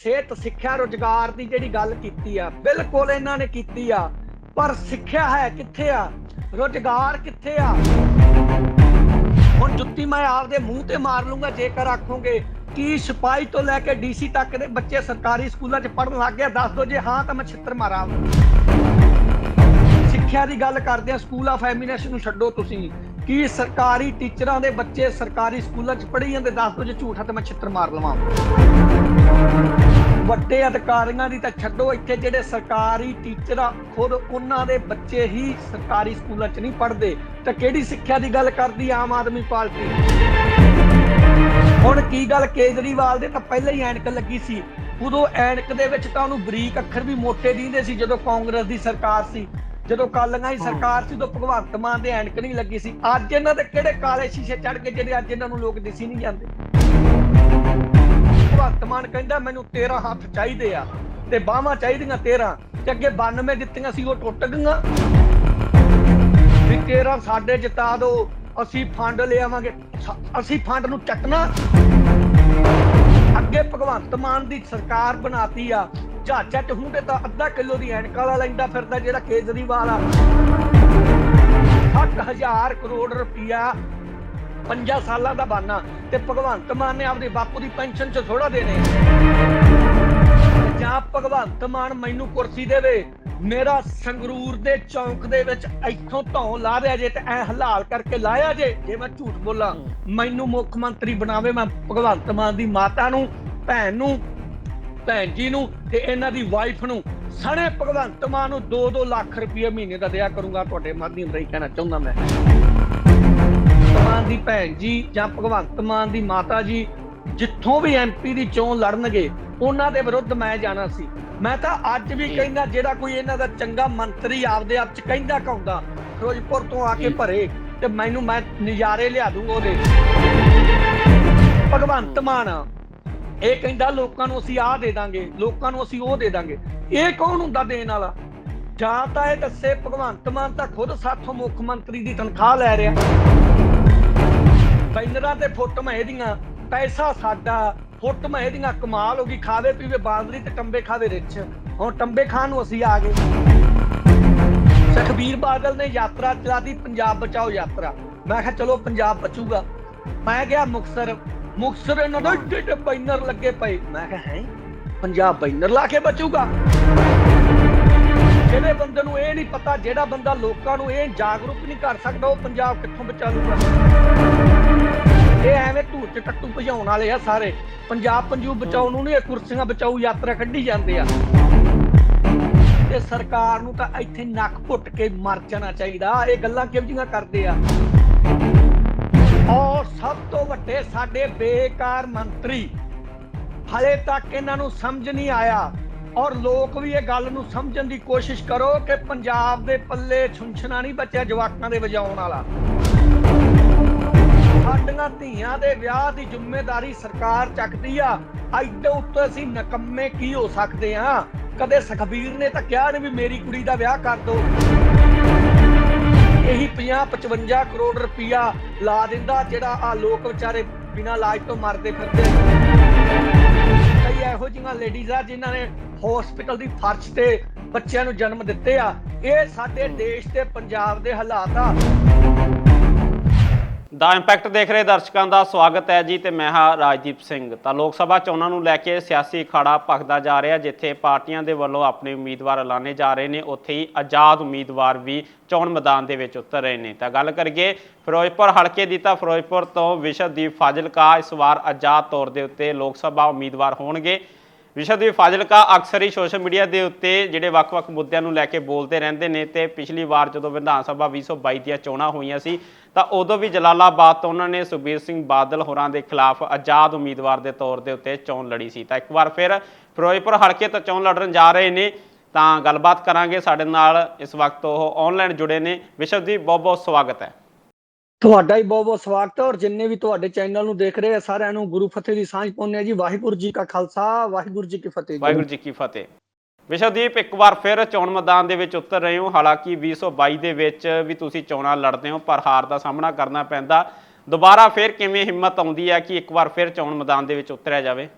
ਸਿਹਤ, ਸਿੱਖਿਆ, ਰੋਜ਼ਗਾਰ ਦੀ ਜਿਹੜੀ ਗੱਲ ਕੀਤੀ ਆ, ਬਿਲਕੁਲ ਇਹਨਾਂ ਨੇ ਕੀਤੀ ਆ। ਪਰ ਸਿੱਖਿਆ ਹੈ ਕਿੱਥੇ ਆ? ਰੋਜ਼ਗਾਰ ਕਿੱਥੇ ਆ? ਹੁਣ ਜੁੱਤੀ ਮੈਂ ਆਪਦੇ ਮੂੰਹ ਤੇ ਮਾਰ ਲੂੰਗਾ, ਜੇਕਰ ਆਖੋਗੇ, ਕਿ ਸਿਪਾਹੀ ਤੋਂ ਲੈ ਕੇ ਡੀਸੀ ਤੱਕ ਦੇ ਬੱਚੇ ਸਰਕਾਰੀ ਸਕੂਲਾਂ 'ਚ ਪੜ੍ਹਨ ਲੱਗ ਗਏ? ਦੱਸ ਦਿਓ ਜੇ ਹਾਂ ਤਾਂ ਮੈਂ ਛਿੱਤਰ ਮਾਰਾਂ। ਸਿੱਖਿਆ ਦੀ ਗੱਲ ਕਰਦੇ ਆ ਸਕੂਲ ਆਫ ਐਮੀਨੇਸ਼ਨ ਨੂੰ ਛੱਡੋ ਤੁਸੀਂ। ਕੀ ਸਰਕਾਰੀ ਟੀਚਰਾਂ ਦੇ ਬੱਚੇ ਸਰਕਾਰੀ ਸਕੂਲਾਂ 'ਚ ਪੜ੍ਹੀ ਜਾਂਦੇ? ਦੱਸ ਦੋ ਜੇ ਝੂਠ ਹੈ ਤਾਂ ਮੈਂ ਛਿੱਤਰ ਮਾਰ ਲਵਾਂ। ਵੱਡੇ ਅਧਿਕਾਰੀਆਂ ਦੀ ਤਾਂ ਛੱਡੋ, ਇੱਥੇ ਜਿਹੜੇ ਸਰਕਾਰੀ ਟੀਚਰ ਆ, ਖੁਦ ਉਹਨਾਂ ਦੇ ਬੱਚੇ ਹੀ ਸਰਕਾਰੀ ਸਕੂਲਾਂ 'ਚ ਨਹੀਂ ਪੜ੍ਹਦੇ। ਤਾਂ ਕਿਹੜੀ ਸਿੱਖਿਆ ਦੀ ਗੱਲ ਕਰਦੀ ਆਮ ਆਦਮੀ ਪਾਰਟੀ? ਹੁਣ ਕੀ ਗੱਲ ਕੇਜਰੀਵਾਲ ਦੇ ਤਾਂ ਪਹਿਲਾਂ ਹੀ ਐਨਕ ਲੱਗੀ ਸੀ। ਉਦੋਂ ਐਨਕ ਦੇ ਵਿੱਚ ਤਾਂ ਉਹਨੂੰ ਬਰੀਕ ਅੱਖਰ ਵੀ ਮੋਟੇ ਦਿੰਦੇ ਸੀ ਜਦੋਂ ਕਾਂਗਰਸ ਦੀ ਸਰਕਾਰ ਸੀ। ਜਦੋਂ ਕਾਲੀਆਂ ਦੀ ਸਰਕਾਰ ਸੀ, ਉਦੋਂ ਭਗਵੰਤ ਮਾਨ ਦੇ ਐਨਕ ਨਹੀਂ ਲੱਗੀ ਸੀ। ਅੱਜ ਇਹਨਾਂ ਦੇ ਕਿਹੜੇ ਕਾਲੇ ਸ਼ੀਸ਼ੇ ਚੜ ਕੇ ਜਿਹੜੇ ਅੱਜ ਇਹਨਾਂ ਨੂੰ ਲੋਕ ਦਿਸੀ ਨਹੀਂ ਜਾਂਦੇ? ਭਗਵੰਤ ਮਾਨ ਕਹਿੰਦਾ, ਮੈਨੂੰ 13 ਹੱਥ ਚਾਹੀਦੇ ਆ ਤੇ ਬਾਹਾਂ ਚਾਹੀਦੀਆਂ 13 ਤੇ ਅੱਗੇ 92 ਦਿੱਤੀਆਂ ਸੀ, ਉਹ ਟੁੱਟ ਗਈਆਂ। ਵੀ 13 ਸਾਡੇ ਜਿਤਾ ਦਿਓ ਅਸੀਂ ਫੰਡ ਲਿਆਵਾਂਗੇ ਅਸੀਂ ਫੰਡ ਨੂੰ ਚੱਕਣਾ ਅੱਗੇ ਭਗਵੰਤ ਮਾਨ ਦੀ ਸਰਕਾਰ ਬਣਾਤੀ ਆ ਝਾਚਾ ਚ ਹੁੰਦੇ ਤਾਂ ਅੱਧਾ ਕਿਲੋ ਦੀ ਐਨਕਾਂ ਵਾਲਾ ਲੈਂਦਾ ਫਿਰਦਾ ਜਿਹੜਾ ਕੇਜਰੀਵਾਲ ਆ। 60000 ਕਰੋੜ ਰੁਪਇਆ ਪੰਜਾਂ ਸਾਲਾਂ ਦਾ ਬਾਨਾ ਤੇ ਭਗਵੰਤ ਮਾਨ ਨੇ ਆਪਦੇ ਬਾਪੂ ਦੀ ਪੈਨਸ਼ਨ ਚ ਥੋੜਾ ਦੇਣੇ। ਜਾਂ ਭਗਵੰਤ ਮਾਨ ਮੈਨੂੰ ਕੁਰਸੀ ਦੇਵੇ, ਮੇਰਾ ਸੰਗਰੂਰ ਦੇ ਚੌਂਕ ਦੇ ਵਿੱਚ ਇੱਥੋਂ ਧੌਂ ਲਾ ਦਿਆ ਜੇ ਤੇ ਐ ਹਲਾਲ ਕਰਕੇ ਲਾਇਆ ਜੇ। ਜੇ ਮੈਂ ਝੂਠ ਬੋਲਾਂ, ਮੈਨੂੰ ਮੁੱਖ ਮੰਤਰੀ ਬਣਾਵੇ ਮੈਂ ਭਗਵੰਤ ਮਾਨ ਦੀ ਮਾਤਾ ਨੂੰ, ਭੈਣ ਨੂੰ ਭੈਣ ਜੀ ਨੂੰ ਤੇ ਇਹਨਾਂ ਦੀ ਵਾਈਫ ਨੂੰ। ਸਣੇ ਭਗਵੰਤ ਮਾਨ ਨੂੰ 2-2 ਲੱਖ ਰੁਪਏ ਮਹੀਨੇ ਦਾ ਦਿਆ ਕਰੂੰਗਾ ਤੁਹਾਡੇ ਮਾਧਿਅਮ ਰਾਹੀਂ ਕਹਿਣਾ ਚਾਹੁੰਦਾ ਮੈਂ। ਮਾਨ ਦੀ ਭੈਣ ਜੀ ਜਾਂ ਭਗਵੰਤ ਮਾਨ ਦੀ ਮਾਤਾ ਜੀ ਜਿੱਥੋਂ ਵੀ ਐਮਪੀ ਦੀ ਚੋਣ ਲੜਨਗੇ ਉਹਨਾਂ ਦੇ ਵਿਰੁੱਧ ਮੈਂ ਜਾਣਾ ਸੀ। ਮੈਂ ਤਾਂ ਅੱਜ ਵੀ ਕਹਿੰਦਾ ਜਿਹੜਾ ਕੋਈ ਇਹਨਾਂ ਦਾ ਚੰਗਾ ਮੰਤਰੀ ਆਪਦੇ ਆਪ ਚ ਕਹਿੰਦਾ ਕਹੁੰਦਾ ਫਿਰੋਜ਼ਪੁਰ ਤੋਂ ਆ ਕੇ ਭਰੇ ਤੇ ਮੈਨੂੰ ਮੈਂ ਨਜ਼ਾਰੇ ਲਿਆ ਦੂੰਗਾ ਉਹਦੇ। ਭਗਵੰਤ ਮਾਨ ਇਹ ਕਹਿੰਦਾ ਲੋਕਾਂ ਨੂੰ ਅਸੀਂ ਆਹ ਦੇ ਦਾਂਗੇ, ਲੋਕਾਂ ਨੂੰ ਅਸੀਂ ਉਹ ਦੇ ਦਾਂਗੇ। ਇਹ ਕੌਣ ਹੁੰਦਾ ਦੇਣ ਵਾਲਾ? ਜਾਂ ਤਾਂ ਇਹ ਦੱਸੇ ਭਗਵੰਤ ਮਾਨ ਤਾਂ ਖੁਦ ਸਾਥੋਂ ਮੁੱਖ ਮੰਤਰੀ ਦੀ ਤਨਖਾਹ ਲੈ ਰਿਹਾ। ਬੈਨਰਾਂ ਤੇ ਫੋਟੋਆਂ ਇਹਦੀਆਂ ਪੈਸਾ ਸਾਡਾ ਫੋਟੋਆਂ ਇਹਦੀਆਂ ਕਮਾਲ ਹੋ ਗਈ, ਖਾਵੇ ਪੀਵੇ ਬਾਂਦਰੀ ਤੇ ਟੰਬੇ ਖਾਵੇ ਰਿੱਛ। ਹੁਣ ਟੰਬੇ ਖਾਣ ਨੂੰ ਅਸੀਂ ਆ ਗਏ। ਸੁਖਬੀਰ ਬਾਦਲ ਨੇ ਯਾਤਰਾ ਚਲਾਦੀ ਪੰਜਾਬ ਬਚਾਓ ਯਾਤਰਾ। ਮੈਂ ਕਿਹਾ, ਚਲੋ ਪੰਜਾਬ ਬਚੂਗਾ। ਮੈਂ ਗਿਆ ਮੁਕਸਰ ਮੁਕਸਰ ਇਹਨਾਂ ਦੇ ਏਡੇ ਬੈਨਰ ਲੱਗੇ ਪਏ। ਮੈਂ ਕਿਹਾ, ਹੈ? ਪੰਜਾਬ ਬੈਨਰ ਲਾ ਕੇ ਬਚੂਗਾ। ਜਿਹੜੇ ਬੰਦੇ ਨੂੰ ਇਹ ਨਹੀਂ ਪਤਾ, ਜਿਹੜਾ ਬੰਦਾ ਲੋਕਾਂ ਨੂੰ ਇਹ ਜਾਗਰੂਕ ਨਹੀਂ ਕਰ ਸਕਦਾ, ਉਹ ਪੰਜਾਬ ਕਿੱਥੋਂ ਬਚਾ ਲੂਗਾ ਇਹ ਐਵੇਂ ਧੂੜ ਚ ਟੱਟੂ ਭਜਾਉਣ ਵਾਲੇ ਆ ਸਾਰੇ। ਪੰਜਾਬ ਪੰਜੂਬ ਬਚਾਉਣ ਨੂੰ ਨਹੀਂ, ਇਹ ਕੁਰਸੀਆਂ ਬਚਾਊ ਯਾਤਰਾ ਕੱਢੀ ਜਾਂਦੇ ਆ। ਤੇ ਸਰਕਾਰ ਨੂੰ ਤਾਂ ਇੱਥੇ ਨੱਕ ਘੁੱਟ ਕੇ ਮਰ ਜਾਣਾ ਚਾਹੀਦਾ। ਇਹ ਗੱਲਾਂ ਕਿਉਂ ਜੀਆਂ ਕਰਦੇ ਆ? ਔਰ ਸਭ ਤੋਂ ਵੱਡੇ ਸਾਡੇ ਬੇਕਾਰ ਮੰਤਰੀ। ਹਲੇ ਤੱਕ ਇਹਨਾਂ ਨੂੰ ਸਮਝ ਨਹੀਂ ਆਇਆ। ਔਰ ਲੋਕ ਵੀ ਇਹ ਗੱਲ ਨੂੰ ਸਮਝਣ ਦੀ ਕੋਸ਼ਿਸ਼ ਕਰੋ ਕਿ ਪੰਜਾਬ ਦੇ ਪੱਲੇ ਛੁੰਛਣਾ ਨਹੀਂ ਬਚਿਆ ਜਵਾਕਾਂ ਦੇ ਵਜਾਉਣ ਵਾਲਾ। ਸਾਡੀਆਂ ਧੀਆਂ ਦੇ ਵਿਆਹ ਦੀ ਜ਼ਿੰਮੇਵਾਰੀ ਸਰਕਾਰ ਚੱਕਦੀ ਆ। ਐਡੇ ਉੱਤੇ ਅਸੀਂ ਨਕੰਮੇ ਕੀ ਹੋ ਸਕਦੇ ਆ? ਕਦੇ ਸੁਖਬੀਰ ਨੇ ਤਾਂ ਕਿਹਾ ਨਹੀਂ ਵੀ ਮੇਰੀ ਕੁੜੀ ਦਾ ਵਿਆਹ ਕਰ ਦੋ। ਇਹੀ 50 55 ਕਰੋੜ ਰੁਪਇਆ ਲਾ ਦਿੰਦਾ ਜਿਹੜਾ ਆ ਲੋਕ ਵਿਚਾਰੇ ਬਿਨਾਂ ਇਲਾਜ ਤੋਂ ਮਰਦੇ ਫਿਰਦੇ ਕਈ ਇਹੋ ਜਿਹੀਆਂ ਲੇਡੀਜ਼ ਆ ਜਿਨ੍ਹਾਂ ਨੇ ਹਸਪੀਟਲ ਦੀ ਫਰਸ਼ ਤੇ ਬੱਚਿਆਂ ਨੂੰ ਜਨਮ ਦਿੱਤੇ ਆ। ਇਹ ਸਾਡੇ ਦੇਸ਼ ਤੇ ਪੰਜਾਬ ਦੇ ਹਾਲਾਤ ਆ। ਦਾ ਇੰਪੈਕਟ ਦੇਖ ਰਹੇ ਦਰਸ਼ਕਾਂ ਦਾ ਸਵਾਗਤ ਹੈ ਜੀ ਤੇ ਮੈਂ ਹਾਂ ਰਾਜਦੀਪ ਸਿੰਘ। ਤਾਂ ਲੋਕ ਸਭਾ ਚੋਣਾਂ ਨੂੰ ਲੈ ਕੇ ਸਿਆਸੀ ਅਖਾੜਾ ਭਖਦਾ ਜਾ ਰਿਹਾ, ਜਿੱਥੇ ਪਾਰਟੀਆਂ ਦੇ ਵੱਲੋਂ ਆਪਣੇ ਉਮੀਦਵਾਰ ਐਲਾਨੇ ਜਾ ਰਹੇ ਨੇ। ਉੱਥੇ ਹੀ ਆਜ਼ਾਦ ਉਮੀਦਵਾਰ ਵੀ ਚੋਣ ਮੈਦਾਨ ਦੇ ਵਿੱਚ ਉਤਰ ਰਹੇ ਨੇ। ਤਾਂ ਗੱਲ ਕਰੀਏ ਫਿਰੋਜ਼ਪੁਰ, ਹਲਕੇ ਦੀ ਤਾਂ ਫਿਰੋਜ਼ਪੁਰ ਤੋਂ ਵਿਸ਼ਵਦੀਪ ਫਾਜ਼ਿਲਕਾ ਇਸ ਵਾਰ ਆਜ਼ਾਦ ਤੌਰ ਦੇ ਉੱਤੇ ਲੋਕ ਸਭਾ ਉਮੀਦਵਾਰ ਹੋਣਗੇ। ਵਿਸ਼ਵਦੀਪ ਫਾਜ਼ਿਲਕਾ ਅਕਸਰ ਹੀ ਸੋਸ਼ਲ ਮੀਡੀਆ ਦੇ ਉੱਤੇ ਜਿਹੜੇ ਵੱਖ-ਵੱਖ ਮੁੱਦਿਆਂ ਨੂੰ ਲੈ ਕੇ ਬੋਲਦੇ ਰਹਿੰਦੇ ਨੇ ਤੇ ਪਿਛਲੀ ਵਾਰ ਜਦੋਂ ਵਿਧਾਨ ਸਭਾ 2022 ਦੀਆਂ ਚੋਣਾਂ ਹੋਈਆਂ ਸੀ ਤਾਂ ਉਦੋਂ ਵੀ ਜਲਾਲਾਬਾਦ ਤੋਂ ਉਹਨਾਂ ਨੇ ਸੁਖਬੀਰ ਸਿੰਘ ਬਾਦਲ ਹੋਰਾਂ ਦੇ ਖਿਲਾਫ ਆਜ਼ਾਦ ਉਮੀਦਵਾਰ ਦੇ ਤੌਰ ਦੇ ਉੱਤੇ ਚੋਣ ਲੜੀ ਸੀ। ਤਾਂ ਇੱਕ ਵਾਰ ਫਿਰ ਫਿਰੋਜ਼ਪੁਰ ਹਲਕੇ ਤੋਂ ਚੋਣ ਲੜਨ ਜਾ ਰਹੇ ਨੇ ਤਾਂ ਗੱਲਬਾਤ ਕਰਾਂਗੇ ਸਾਡੇ ਨਾਲ ਇਸ ਵਕਤ ਉਹ ਆਨਲਾਈਨ ਜੁੜੇ ਨੇ। ਵਿਸ਼ਵਦੀਪ ਬਹੁਤ ਬਹੁਤ ਸਵਾਗਤ ਹੈ। ਤੁਹਾਡਾ ਹੀ ਬਹੁਤ ਬਹੁਤ ਸਵਾਗਤ ਹੈ ਔਰ ਜਿੰਨੇ ਵੀ ਤੁਹਾਡੇ ਚੈਨਲ ਨੂੰ ਦੇਖ ਰਹੇ ਆ ਸਾਰਿਆਂ ਨੂੰ ਗੁਰੂ ਫਤਿਹ ਦੀ ਸਾਂਝ ਪਾਉਂਦੇ ਆ ਜੀ। ਵਾਹਿਗੁਰੂ ਜੀ ਕਾ ਖਾਲਸਾ ਵਾਹਿਗੁਰੂ ਜੀ ਕੀ ਫਤਿਹ। ਵਾਹਿਗੁਰੂ ਜੀ ਕੀ ਫਤਿਹ। ਵਿਸ਼ਵਦੀਪ, ਇੱਕ ਵਾਰ ਫਿਰ ਚੋਣ ਮੈਦਾਨ ਦੇ ਵਿੱਚ ਉਤਰ ਰਹੇ ਹੋ। ਹਾਲਾਂਕਿ 2022 ਦੇ ਵਿੱਚ ਵੀ ਤੁਸੀਂ ਚੋਣਾਂ ਲੜਦੇ ਹੋ, ਪਰ ਹਾਰ ਦਾ ਸਾਹਮਣਾ ਕਰਨਾ ਪੈਂਦਾ। ਦੁਬਾਰਾ ਫਿਰ ਕਿਵੇਂ ਹਿੰਮਤ ਆਉਂਦੀ ਹੈ ਕਿ ਇੱਕ ਵਾਰ ਫਿਰ ਚੋਣ ਮੈਦਾਨ ਦੇ ਵਿੱਚ ਉਤਰਿਆ ਜਾਵੇ?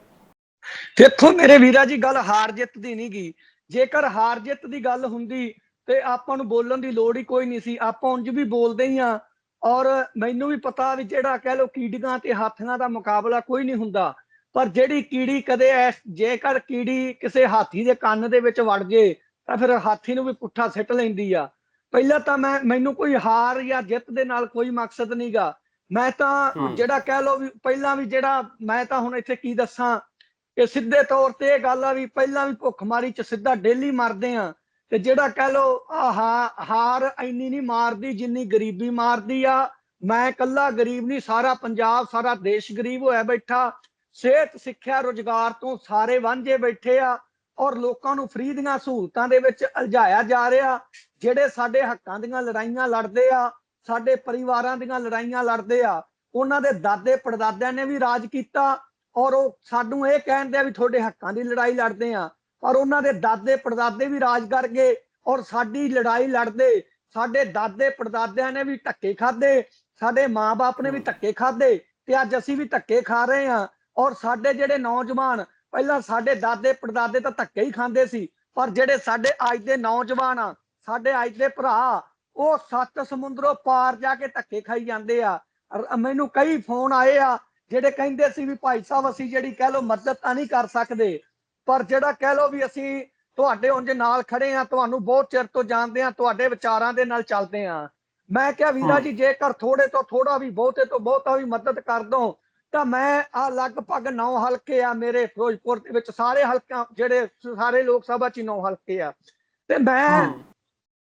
ਦੇਖੋ ਮੇਰੇ ਵੀਰਾ ਜੀ, ਗੱਲ ਹਾਰ ਜਿੱਤ ਦੀ ਨਹੀਂ ਗੀ। ਜੇਕਰ ਹਾਰ ਜਿੱਤ ਦੀ ਗੱਲ ਹੁੰਦੀ ਤੇ ਆਪਾਂ ਨੂੰ ਬੋਲਣ ਦੀ ਲੋੜ ਹੀ ਕੋਈ ਨਹੀਂ ਸੀ। ਆਪਾਂ ਉਂਝ ਵੀ ਬੋਲਦੇ ਹੀ ਆ ਔਰ ਮੈਨੂੰ ਵੀ ਪਤਾ ਵੀ ਜਿਹੜਾ ਕਹਿ ਲੋ ਕੀੜੀਆਂ ਤੇ ਹਾਥੀਆਂ ਦਾ ਮੁਕਾਬਲਾ ਕੋਈ ਨਹੀਂ ਹੁੰਦਾ। ਪਰ ਜਿਹੜੀ ਕੀੜੀ ਕਦੇ ਜੇਕਰ ਕੀੜੀ ਕਿਸੇ ਹਾਥੀ ਦੇ ਕੰਨ ਦੇ ਵਿੱਚ ਵੜ ਜੇ ਤਾਂ ਫਿਰ ਹਾਥੀ ਨੂੰ ਵੀ ਪੁੱਠਾ ਸਿੱਟ ਲੈਂਦੀ ਆ। ਪਹਿਲਾਂ ਤਾਂ ਮੈਂ ਮੈਨੂੰ ਕੋਈ ਹਾਰ ਜਾਂ ਜਿੱਤ ਦੇ ਨਾਲ ਕੋਈ ਮਕਸਦ ਨਹੀਂਗਾ ਮੈਂ ਤਾਂ। ਜਿਹੜਾ ਕਹਿ ਲੋ ਵੀ ਪਹਿਲਾਂ ਵੀ ਜਿਹੜਾ ਮੈਂ ਤਾਂ ਹੁਣ ਇੱਥੇ ਕੀ ਦੱਸਾਂ? ਕਿ ਸਿੱਧੇ ਤੌਰ ਤੇ ਇਹ ਗੱਲ ਆ ਵੀ ਪਹਿਲਾਂ ਵੀ ਭੁੱਖਮਾਰੀ ਚ ਸਿੱਧਾ ਡੇਲੀ ਮਰਦੇ ਆ। ਤੇ ਜਿਹੜਾ ਕਹਿ ਲੋ ਆਹ ਹਾਰ ਇੰਨੀ ਨਹੀਂ ਮਾਰਦੀ ਜਿੰਨੀ ਗਰੀਬੀ ਮਾਰਦੀ ਆ। ਮੈਂ ਕੱਲਾ ਗਰੀਬ ਨਹੀਂ ਸਾਰਾ ਪੰਜਾਬ ਸਾਰਾ ਦੇਸ਼ ਗਰੀਬ ਹੋਇਆ ਬੈਠਾ। ਸਿਹਤ ਸਿੱਖਿਆ ਰੋਜ਼ਗਾਰ ਤੋਂ ਸਾਰੇ ਵਾਂਝੇ ਬੈਠੇ ਆ ਔਰ ਲੋਕਾਂ ਨੂੰ ਫ੍ਰੀ ਦੀਆਂ ਸਹੂਲਤਾਂ ਦੇ ਵਿੱਚ ਉਲਝਾਇਆ ਜਾ ਰਿਹਾ ਜਿਹੜੇ ਸਾਡੇ ਹੱਕਾਂ ਦੀਆਂ ਲੜਾਈਆਂ ਲੜਦੇ ਆ ਸਾਡੇ ਪਰਿਵਾਰਾਂ ਦੀਆਂ ਲੜਾਈਆਂ ਲੜਦੇ ਆ ਉਹਨਾਂ ਦੇ ਦਾਦੇ ਪੜਦਾਦਿਆਂ ਨੇ ਵੀ ਰਾਜ ਕੀਤਾ ਔਰ ਉਹ ਸਾਨੂੰ ਇਹ ਕਹਿੰਦੇ ਆ ਵੀ ਤੁਹਾਡੇ ਹੱਕਾਂ ਦੀ ਲੜਾਈ ਲੜਦੇ ਆ ਪਰ ਉਹਨਾਂ ਦੇ ਦਾਦੇ ਪੜਦਾਦੇ ਵੀ ਰਾਜ ਕਰ ਗਏ ਔਰ ਸਾਡੀ ਲੜਾਈ ਲੜਦੇ ਸਾਡੇ ਦਾਦੇ ਪੜਦਾਦਿਆਂ ਨੇ ਵੀ ਧੱਕੇ ਖਾਦੇ ਸਾਡੇ ਮਾਪੇ ਨੇ ਵੀ ਧੱਕੇ ਖਾਦੇ ਤੇ ਅੱਜ ਅਸੀਂ ਵੀ ਧੱਕੇ ਖਾ ਰਹੇ ਆ ਔਰ ਸਾਡੇ ਜਿਹੜੇ ਨੌਜਵਾਨ ਪਹਿਲਾਂ ਸਾਡੇ ਦਾਦੇ ਪੜਦਾਦੇ ਤਾਂ ਧੱਕੇ ਹੀ ਖਾਂਦੇ ਸੀ ਪਰ ਜਿਹੜੇ ਸਾਡੇ ਅੱਜ ਦੇ ਨੌਜਵਾਨ ਆ ਸਾਡੇ ਅੱਜ ਦੇ ਭਰਾ ਉਹ ਸੱਤ ਸਮੁੰਦਰੋਂ ਪਾਰ ਜਾ ਕੇ ਧੱਕੇ ਖਾਈ ਜਾਂਦੇ ਆ ਮੈਨੂੰ ਕਈ ਫੋਨ ਆਏ ਆ ਜਿਹੜੇ ਕਹਿੰਦੇ ਸੀ ਵੀ ਭਾਈ ਸਾਹਿਬ ਅਸੀਂ ਜਿਹੜੀ ਕਹਿ ਲਓ ਮਦਦ ਤਾਂ ਨਹੀਂ ਕਰ ਸਕਦੇ ਪਰ ਜਿਹੜਾ ਕਹਿ ਲਓ ਵੀ ਅਸੀਂ ਤੁਹਾਡੇ ਉਂਝ ਨਾਲ ਖੜੇ ਆ ਤੁਹਾਨੂੰ ਬਹੁਤ ਚਿਰ ਤੋਂ ਜਾਣਦੇ ਆ ਤੁਹਾਡੇ ਵਿਚਾਰਾਂ ਦੇ ਨਾਲ ਚੱਲਦੇ ਆ ਮੈਂ ਕਿਹਾ ਵੀਰਾ। ਜੀ ਜੇਕਰ ਥੋੜੇ ਤੋਂ ਥੋੜਾ ਵੀ ਬਹੁਤੇ ਤੋਂ ਬਹੁਤਾ ਵੀ ਮਦਦ ਕਰ ਦੋ ਤਾਂ ਮੈਂ ਆ ਲਗਭਗ 9 ਹਲਕੇ ਆ ਮੇਰੇ ਫਿਰੋਜ਼ਪੁਰ ਦੇ ਵਿੱਚ। ਸਾਰੇ ਹਲਕਿਆਂ ਜਿਹੜੇ ਸਾਰੇ ਲੋਕ ਸਭਾ ਚ 9 ਹਲਕੇ ਆ। ਤੇ ਮੈਂ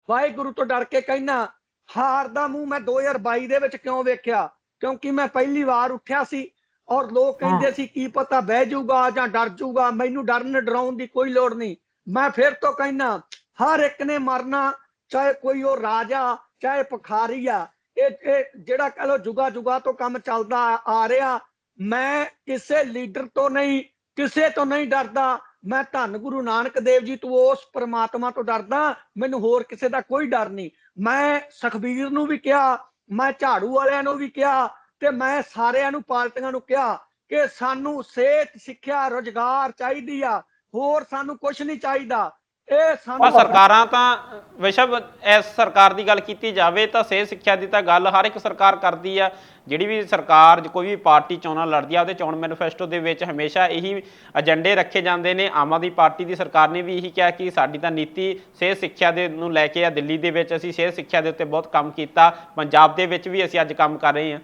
ਵਾਹਿਗੁਰੂ ਤੋਂ ਡਰ ਕੇ ਕਹਿਣਾ ਹਾਰ ਦਾ ਮੂੰਹ ਮੈਂ 2022 ਦੇ ਵਿੱਚ ਕਿਉਂ ਵੇਖਿਆ? ਕਿਉਂਕਿ ਮੈਂ ਪਹਿਲੀ ਵਾਰ ਉੱਠਿਆ ਸੀ ਔਰ ਲੋਕ ਕਹਿੰਦੇ ਸੀ ਕੀ ਪਤਾ ਬਹਿ ਜਾਊਗਾ ਜਾਂ ਡਰ ਜਾਊਗਾ ਮੈਨੂੰ ਡਰਨ ਡਰਾਉਣ ਦੀ ਕੋਈ ਲੋੜ ਨਹੀਂ। ਮੈਂ ਫਿਰ ਤੋਂ ਕਹਿਣਾ ਹਰ ਇੱਕ ਨੇ ਮਰਨਾ ਚਾਹੇ ਕੋਈ ਉਹ ਰਾਜਾ ਚਾਹੇ ਭਖਾਰੀ ਆ। ਇਹ ਜਿਹੜਾ ਕਹ ਲੋ ਜੁਗਾ ਜੁਗਾ ਤੋਂ ਕੰਮ ਚੱਲਦਾ ਆ ਰਿਹਾ ਮੈਂ ਕਿਸੇ ਲੀਡਰ ਤੋਂ ਨਹੀਂ, ਕਿਸੇ ਤੋਂ ਨਹੀਂ ਡਰਦਾ। ਮੈਂ ਧੰਨ ਗੁਰੂ ਨਾਨਕ ਦੇਵ ਜੀ, ਤੋਂ ਉਸ ਪ੍ਰਮਾਤਮਾ ਤੋਂ ਡਰਦਾ, ਮੈਨੂੰ ਹੋਰ ਕਿਸੇ ਦਾ ਕੋਈ ਡਰ ਨਹੀਂ। ਮੈਂ ਸੁਖਬੀਰ ਨੂੰ ਵੀ ਕਿਹਾ, ਮੈਂ ਝਾੜੂ ਵਾਲਿਆਂ ਨੂੰ ਵੀ ਕਿਹਾ ਤੇ ਮੈਂ ਸਾਰਿਆਂ ਨੂੰ ਪਾਰਟੀਆਂ ਨੂੰ ਕਿਹਾ ਕਿ ਸਾਨੂੰ ਸਿਹਤ, ਸਿੱਖਿਆ, ਰੋਜ਼ਗਾਰ ਚਾਹੀਦੀ ਆ, ਹੋਰ ਸਾਨੂੰ ਕੁਝ ਨਹੀਂ ਚਾਹੀਦਾ। ਇਹ ਪਰ ਸਰਕਾਰਾਂ ਤਾਂ ਵਿਸ਼ਵ ਇਸ ਸਰਕਾਰ ਦੀ ਗੱਲ ਕੀਤੀ ਜਾਵੇ ਤਾਂ ਸਿਹਤ ਸਿੱਖਿਆ ਦੀ ਤਾਂ ਗੱਲ ਹਰ ਇੱਕ ਸਰਕਾਰ ਕਰਦੀ ਆ। ਜਿਹੜੀ ਵੀ ਸਰਕਾਰ ਕੋਈ ਵੀ ਪਾਰਟੀ ਚੋਣਾਂ ਲੜਦੀ ਆ ਉਹਦੇ ਚੋਣ ਮੈਨੀਫੈਸਟੋ ਦੇ ਵਿੱਚ ਹਮੇਸ਼ਾ ਇਹੀ ਏਜੰਡੇ ਰੱਖੇ ਜਾਂਦੇ ਨੇ। ਆਮ ਆਦਮੀ ਪਾਰਟੀ ਦੀ ਸਰਕਾਰ ਨੇ ਵੀ ਇਹੀ ਕਿਹਾ ਕਿ ਸਾਡੀ ਤਾਂ ਨੀਤੀ ਸਿਹਤ ਸਿੱਖਿਆ ਦੇ ਨੂੰ ਲੈ ਕੇ ਆ ਦਿੱਲੀ ਦੇ ਵਿੱਚ ਅਸੀਂ ਸਿਹਤ ਸਿੱਖਿਆ ਦੇ ਉੱਤੇ ਬਹੁਤ ਕੰਮ ਕੀਤਾ। ਪੰਜਾਬ ਦੇ ਵਿੱਚ ਵੀ ਅਸੀਂ ਅੱਜ ਕੰਮ ਕਰ ਰਹੇ ਹਾਂ।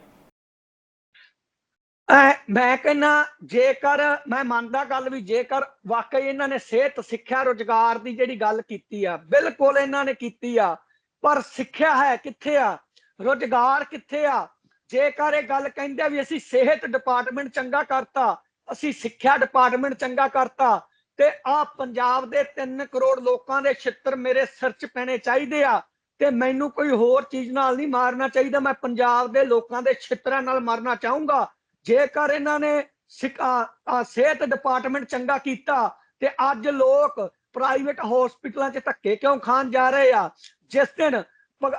ਮੈਂ ਕਹਿੰਨਾ ਜੇਕਰ, ਮੈਂ ਮੰਨਦਾ ਗੱਲ ਵੀ ਜੇਕਰ ਵਾਕਈ ਇਹਨਾਂ ਨੇ ਸਿਹਤ, ਸਿੱਖਿਆ, ਰੋਜ਼ਗਾਰ ਦੀ ਜਿਹੜੀ ਗੱਲ ਕੀਤੀ ਆ, ਬਿਲਕੁਲ ਇਹਨਾਂ ਨੇ ਕੀਤੀ ਆ, ਪਰ ਸਿੱਖਿਆ ਹੈ ਕਿੱਥੇ ਆ? ਰੋਜ਼ਗਾਰ ਕਿੱਥੇ ਆ? ਜੇਕਰ ਇਹ ਗੱਲ ਕਹਿੰਦੇ ਵੀ ਅਸੀਂ ਸਿਹਤ ਡਿਪਾਰਟਮੈਂਟ ਚੰਗਾ ਕਰਤਾ, ਅਸੀਂ ਸਿੱਖਿਆ ਡਿਪਾਰਟਮੈਂਟ ਚੰਗਾ ਕਰਤਾ, ਤੇ ਆ ਪੰਜਾਬ ਦੇ 3 ਕਰੋੜ ਲੋਕਾਂ ਦੇ ਛਿੱਤਰ ਮੇਰੇ ਸਿਰ 'ਚ ਪੈਣੇ ਚਾਹੀਦੇ ਆ, ਤੇ ਮੈਨੂੰ ਕੋਈ ਹੋਰ ਚੀਜ਼ ਨਾਲ ਨਹੀਂ ਮਾਰਨਾ ਚਾਹੀਦਾ, ਮੈਂ ਪੰਜਾਬ ਦੇ ਲੋਕਾਂ ਦੇ ਛਿੱਤਰਾਂ ਨਾਲ ਮਰਨਾ ਚਾਹੂੰਗਾ ਜੇਕਰ ਇਹਨਾਂ ਨੇ ਸਿੱਖ- ਸਿਹਤ ਡਿਪਾਰਟਮੈਂਟ ਚੰਗਾ ਕੀਤਾ ਤੇ ਅੱਜ ਲੋਕ ਪ੍ਰਾਈਵੇਟ ਹਸਪੀਟਲਾਂ 'ਚ ਧੱਕੇ ਕਿਉਂ ਖਾਣ ਜਾ ਰਹੇ ਆ? ਜਿਸ ਦਿਨ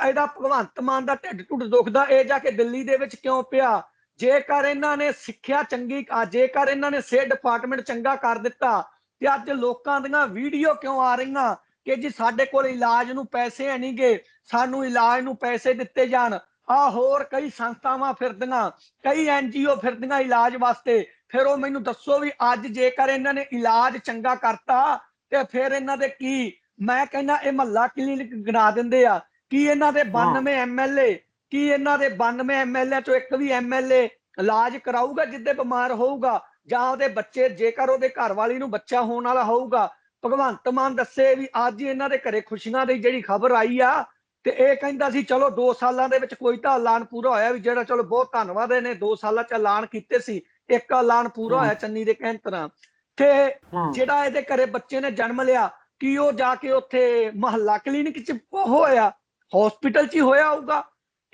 ਇਹਦਾ ਭਗਵੰਤ ਮਾਨ ਦਾ ਢਿੱਡ ਢੁੱਡ ਦੁਖਦਾ, ਇਹ ਜਾ ਕੇ ਦਿੱਲੀ ਦੇ ਵਿੱਚ ਕਿਉਂ ਪਿਆ? ਜੇਕਰ ਇਹਨਾਂ ਨੇ ਸਿੱਖਿਆ ਚੰਗੀ ਜੇਕਰ ਇਹਨਾਂ ਨੇ ਸਿਹਤ ਡਿਪਾਰਟਮੈਂਟ ਚੰਗਾ ਕਰ ਦਿੱਤਾ ਤੇ ਅੱਜ ਲੋਕਾਂ ਦੀਆਂ ਵੀਡੀਓ ਕਿਉਂ ਆ ਰਹੀਆਂ ਕਿ ਜੀ ਸਾਡੇ ਕੋਲ ਇਲਾਜ ਨੂੰ ਪੈਸੇ ਹੈ ਨਹੀਂਗੇ ਸਾਨੂੰ ਇਲਾਜ ਨੂੰ ਪੈਸੇ ਦਿੱਤੇ ਜਾਣ? ਆ ਹੋਰ ਕਈ ਸੰਸਥਾਵਾਂ ਫਿਰਦੀਆਂ ਕਈ ਐਨਜੀਓ ਫਿਰਦੀਆਂ ਇਲਾਜ ਵਾਸਤੇ। ਫਿਰ ਉਹ ਮੈਨੂੰ ਦੱਸੋ ਵੀ ਅੱਜ ਜੇਕਰ ਇਹਨਾਂ ਨੇ ਇਲਾਜ ਚੰਗਾ ਕਰਤਾ ਤੇ ਫਿਰ ਇਹਨਾਂ ਦੇ ਕੀ? ਮੈਂ ਕਹਿੰਦਾ ਇਹ ਮਹੱਲਾ ਕਲੀਨਿਕ ਗਿਣਾ ਦਿੰਦੇ ਆ। ਕੀ ਇਹਨਾਂ ਦੇ 92 ਐਮਐਲਏ ਕੀ ਇਹਨਾਂ ਦੇ 92 ਐਮਐਲਏ ਚੋਂ ਇੱਕ ਵੀ ਐਮਐਲਏ ਇਲਾਜ ਕਰਾਊਗਾ ਜਿੱਦੇ ਬਿਮਾਰ ਹੋਊਗਾ? ਜਾਂ ਉਹਦੇ ਬੱਚੇ ਜੇਕਰ ਉਹਦੇ ਘਰ ਵਾਲੀ ਨੂੰ ਬੱਚਾ ਹੋਣ ਵਾਲਾ ਹੋਊਗਾ? ਭਗਵੰਤ ਮਾਨ ਦੱਸੇ ਵੀ ਅੱਜ ਇਹਨਾਂ ਦੇ ਘਰੇ ਖੁਸ਼ੀਆਂ ਦੀ ਜਿਹੜੀ ਖਬਰ ਆਈ ਆ ਤੇ ਇਹ ਕਹਿੰਦਾ ਸੀ ਚਲੋ 2 ਸਾਲਾਂ ਦੇ ਵਿੱਚ ਕੋਈ ਤਾਂ ਐਲਾਨ ਪੂਰਾ ਹੋਇਆ ਵੀ ਜਿਹੜਾ ਚਲੋ ਬਹੁਤ ਧੰਨਵਾਦ ਇਹਨੇ 2 ਸਾਲਾਂ ਚ ਐਲਾਨ ਕੀਤੇ ਸੀ ਇੱਕ ਐਲਾਨ ਪੂਰਾ। ਹੋਇਆ ਚੰਨੀ ਦੇ ਕਹਿਣ ਤਰ੍ਹਾਂ। ਤੇ ਜਿਹੜਾ ਇਹਦੇ ਘਰੇ ਬੱਚੇ ਨੇ ਜਨਮ ਲਿਆ ਕੀ ਉਹ ਜਾ ਕੇ ਉੱਥੇ ਮਹੱਲਾ ਕਲੀਨਿਕ ਚ ਹੋਇਆ? ਹਸਪੀਟਲ ਚ ਹੀ ਹੋਇਆ ਹੋਊਗਾ।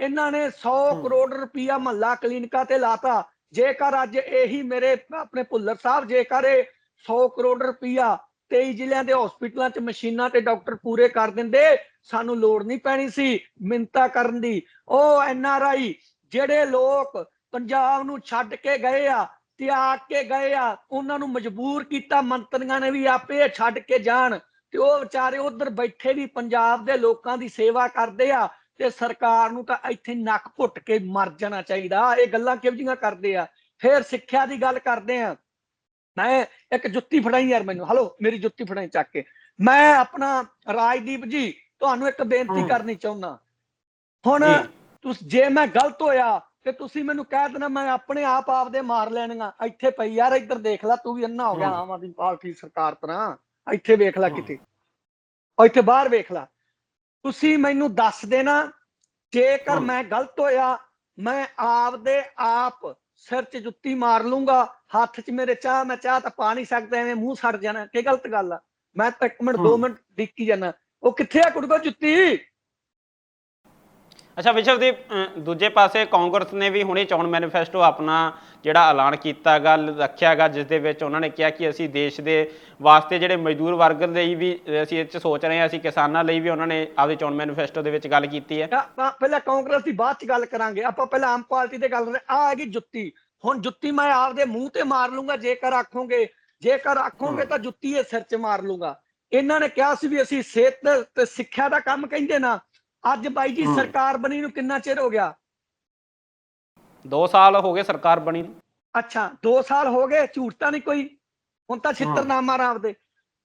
ਇਹਨਾਂ ਨੇ 100 ਹਮ। ਕਰੋੜ ਰੁਪਇਆ ਮਹੱਲਾ ਕਲੀਨਿਕਾਂ ਤੇ ਲਾਤਾ। ਜੇਕਰ ਅੱਜ ਇਹੀ ਮੇਰੇ ਆਪਣੇ ਭੁੱਲਰ ਸਾਹਿਬ ਜੇਕਰ ਇਹ 100 ਕਰੋੜ ਰੁਪਇਆ 23 ਜ਼ਿਲ੍ਹਿਆਂ ਦੇ ਹਸਪੀਟਲਾਂ 'ਚ ਮਸ਼ੀਨਾਂ ਤੇ ਡਾਕਟਰ ਪੂਰੇ ਕਰ ਦਿੰਦੇ ਸਾਨੂੰ ਲੋੜ ਨਹੀਂ ਪੈਣੀ ਸੀ ਮਿੰਤਾ ਕਰਨ ਦੀ। ਉਹ ਐਨ ਆਰ ਆਈ ਜਿਹੜੇ ਲੋਕ ਪੰਜਾਬ ਨੂੰ ਛੱਡ ਕੇ ਗਏ ਆ, ਤਿਆਗ ਕੇ ਗਏ ਆ, ਉਹਨਾਂ ਨੂੰ ਮਜਬੂਰ ਕੀਤਾ ਮੰਤਰੀਆਂ ਨੇ ਵੀ ਆਪੇ ਛੱਡ ਕੇ ਜਾਣ ਤੇ ਉਹ ਵਿਚਾਰੇ ਉਧਰ ਬੈਠੇ ਵੀ ਪੰਜਾਬ ਦੇ ਲੋਕਾਂ ਦੀ ਸੇਵਾ ਕਰਦੇ ਆ ਤੇ ਸਰਕਾਰ ਨੂੰ ਤਾਂ ਇੱਥੇ ਨੱਕ ਘੁੱਟ ਕੇ ਮਰ ਜਾਣਾ ਚਾਹੀਦਾ। ਇਹ ਗੱਲਾਂ ਕਿਹੋ ਜਿਹੀਆਂ ਕਰਦੇ ਆ? ਫੇਰ ਸਿੱਖਿਆ ਦੀ ਗੱਲ ਕਰਦੇ ਆ। ਮੈਂ ਇੱਕ ਜੁੱਤੀ ਫੜਾਈ ਯਾਰ ਮੈਨੂੰ। ਹਲੋ, ਮੇਰੀ ਜੁੱਤੀ ਫੜਾਈ ਚੱਕ ਕੇ। ਮੈਂ ਆਪਣਾ ਰਾਜਦੀਪ ਜੀ ਤੁਹਾਨੂੰ ਇੱਕ ਬੇਨਤੀ। ਕਰਨੀ ਚਾਹੁੰਦਾ ਹੁਣ। ਤੁਸੀਂ ਜੇ ਮੈਂ ਗਲਤ ਹੋਇਆ ਤੇ ਤੁਸੀਂ ਮੈਨੂੰ ਕਹਿ ਦੇਣਾ ਮੈਂ ਆਪਣੇ ਆਪ ਆਪਦੇ ਮਾਰ ਲੈਣੀਆਂ ਇੱਥੇ ਪਈ ਯਾਰ ਇੱਧਰ ਦੇਖ ਲੈ ਤੂੰ ਵੀ ਅੰਨਾ ਹੋ ਗਿਆ। ਆਮ ਆਦਮੀ ਪਾਰਟੀ ਸਰਕਾਰ ਤਰ੍ਹਾਂ ਇੱਥੇ ਵੇਖ ਲੈ। ਕਿਤੇ ਇੱਥੇ ਬਾਹਰ ਵੇਖ ਲੈ ਤੁਸੀਂ ਮੈਨੂੰ ਦੱਸ ਦੇਣਾ ਜੇਕਰ। ਮੈਂ ਗਲਤ ਹੋਇਆ ਮੈਂ ਆਪਦੇ ਆਪ ਸਿਰ 'ਚ ਜੁੱਤੀ ਮਾਰ ਲੂੰਗਾ ਹੱਥ 'ਚ ਮੇਰੇ ਚਾਹ ਮੈਂ ਚਾਹ ਤਾਂ ਪਾ ਨਹੀਂ ਸਕਦਾ ਐਵੇਂ ਮੂੰਹ ਸੜ ਜਾਣਾ ਕੀ ਗਲਤ ਗੱਲ ਆ ਮੈਂ ਤਾਂ ਇੱਕ ਮਿੰਟ ਦੋ ਹਮ। ਮਿੰਟ ਡਿੱਕੀ ਜਾਣਾ ਉਹ ਕਿੱਥੇ ਆ ਕੁੜਕੋ ਜੁੱਤੀ? ਅੱਛਾ ਵਿਸ਼ਵਦੀਪ ਅ, ਦੂਜੇ ਪਾਸੇ ਕਾਂਗਰਸ ਨੇ ਵੀ ਹੁਣੇ ਚੋਣ ਮੈਨੀਫੈਸਟੋ ਆਪਣਾ ਜਿਹੜਾ ਐਲਾਨ ਕੀਤਾ ਗੱਲ ਰੱਖਿਆਗਾ ਜਿਸ ਦੇ ਵਿੱਚ ਉਹਨਾਂ ਨੇ ਕਿਹਾ ਕਿ ਅਸੀਂ ਦੇਸ਼ ਦੇ ਵਾਸਤੇ ਜਿਹੜੇ ਮਜ਼ਦੂਰ ਵਰਗ ਲਈ ਵੀ ਅ, ਅਸੀਂ ਇਹ 'ਚ ਸੋਚ ਰਹੇ ਹਾਂ ਅਸੀਂ ਕਿਸਾਨਾਂ ਲਈ ਵੀ ਉਹਨਾਂ ਨੇ ਆਪਦੇ ਚੋਣ ਮੈਨੀਫੈਸਟੋ ਦੇ ਵਿੱਚ ਗੱਲ ਕੀਤੀ ਹੈ। ਆਪਾਂ ਪਹਿਲਾਂ ਕਾਂਗਰਸ ਦੀ ਬਾਅਦ ਚ ਗੱਲ ਕਰਾਂਗੇ। ਆਪਾਂ ਪਹਿਲਾਂ ਆਮ ਪਾਰਟੀ ਤੇ ਗੱਲ ਆ ਹੈਗੀ ਜੁੱਤੀ। ਹੁਣ ਜੁੱਤੀ ਮੈਂ ਆਪਦੇ ਮੂੰਹ ਤੇ ਮਾਰ ਲੂੰਗਾ ਜੇਕਰ ਆਖੋਗੇ। ਜੇਕਰ ਆਖੋਗੇ। ਤਾਂ ਜੁੱਤੀ ਇਹ ਸਿਰ 'ਚ ਮਾਰ ਲੂੰਗਾ। ਇਹਨਾਂ ਨੇ ਕਿਹਾ ਸੀ ਵੀ ਅਸੀਂ ਸਿਹਤ ਤੇ ਸਿੱਖਿਆ ਦਾ ਕੰਮ ਕਹਿੰਦੇ ਨਾ ਅੱਜ ਬਾਈ ਜੀ। ਸਰਕਾਰ ਬਣੀ ਨੂੰ ਕਿੰਨਾ ਚਿਰ ਹੋ ਗਿਆ? 2 ਸਾਲ ਹੋ ਗਏ ਸਰਕਾਰ ਬਣੀ ਨੂੰ। ਅੱਛਾ 2 ਸਾਲ ਹੋ ਗਏ ਝੂਠ ਤਾਂ ਨਹੀਂ ਕੋਈ? ਹੁਣ ਤਾਂ ਛਿੱਤਰ ਨਾ ਮਾਰ ਆਪਦੇ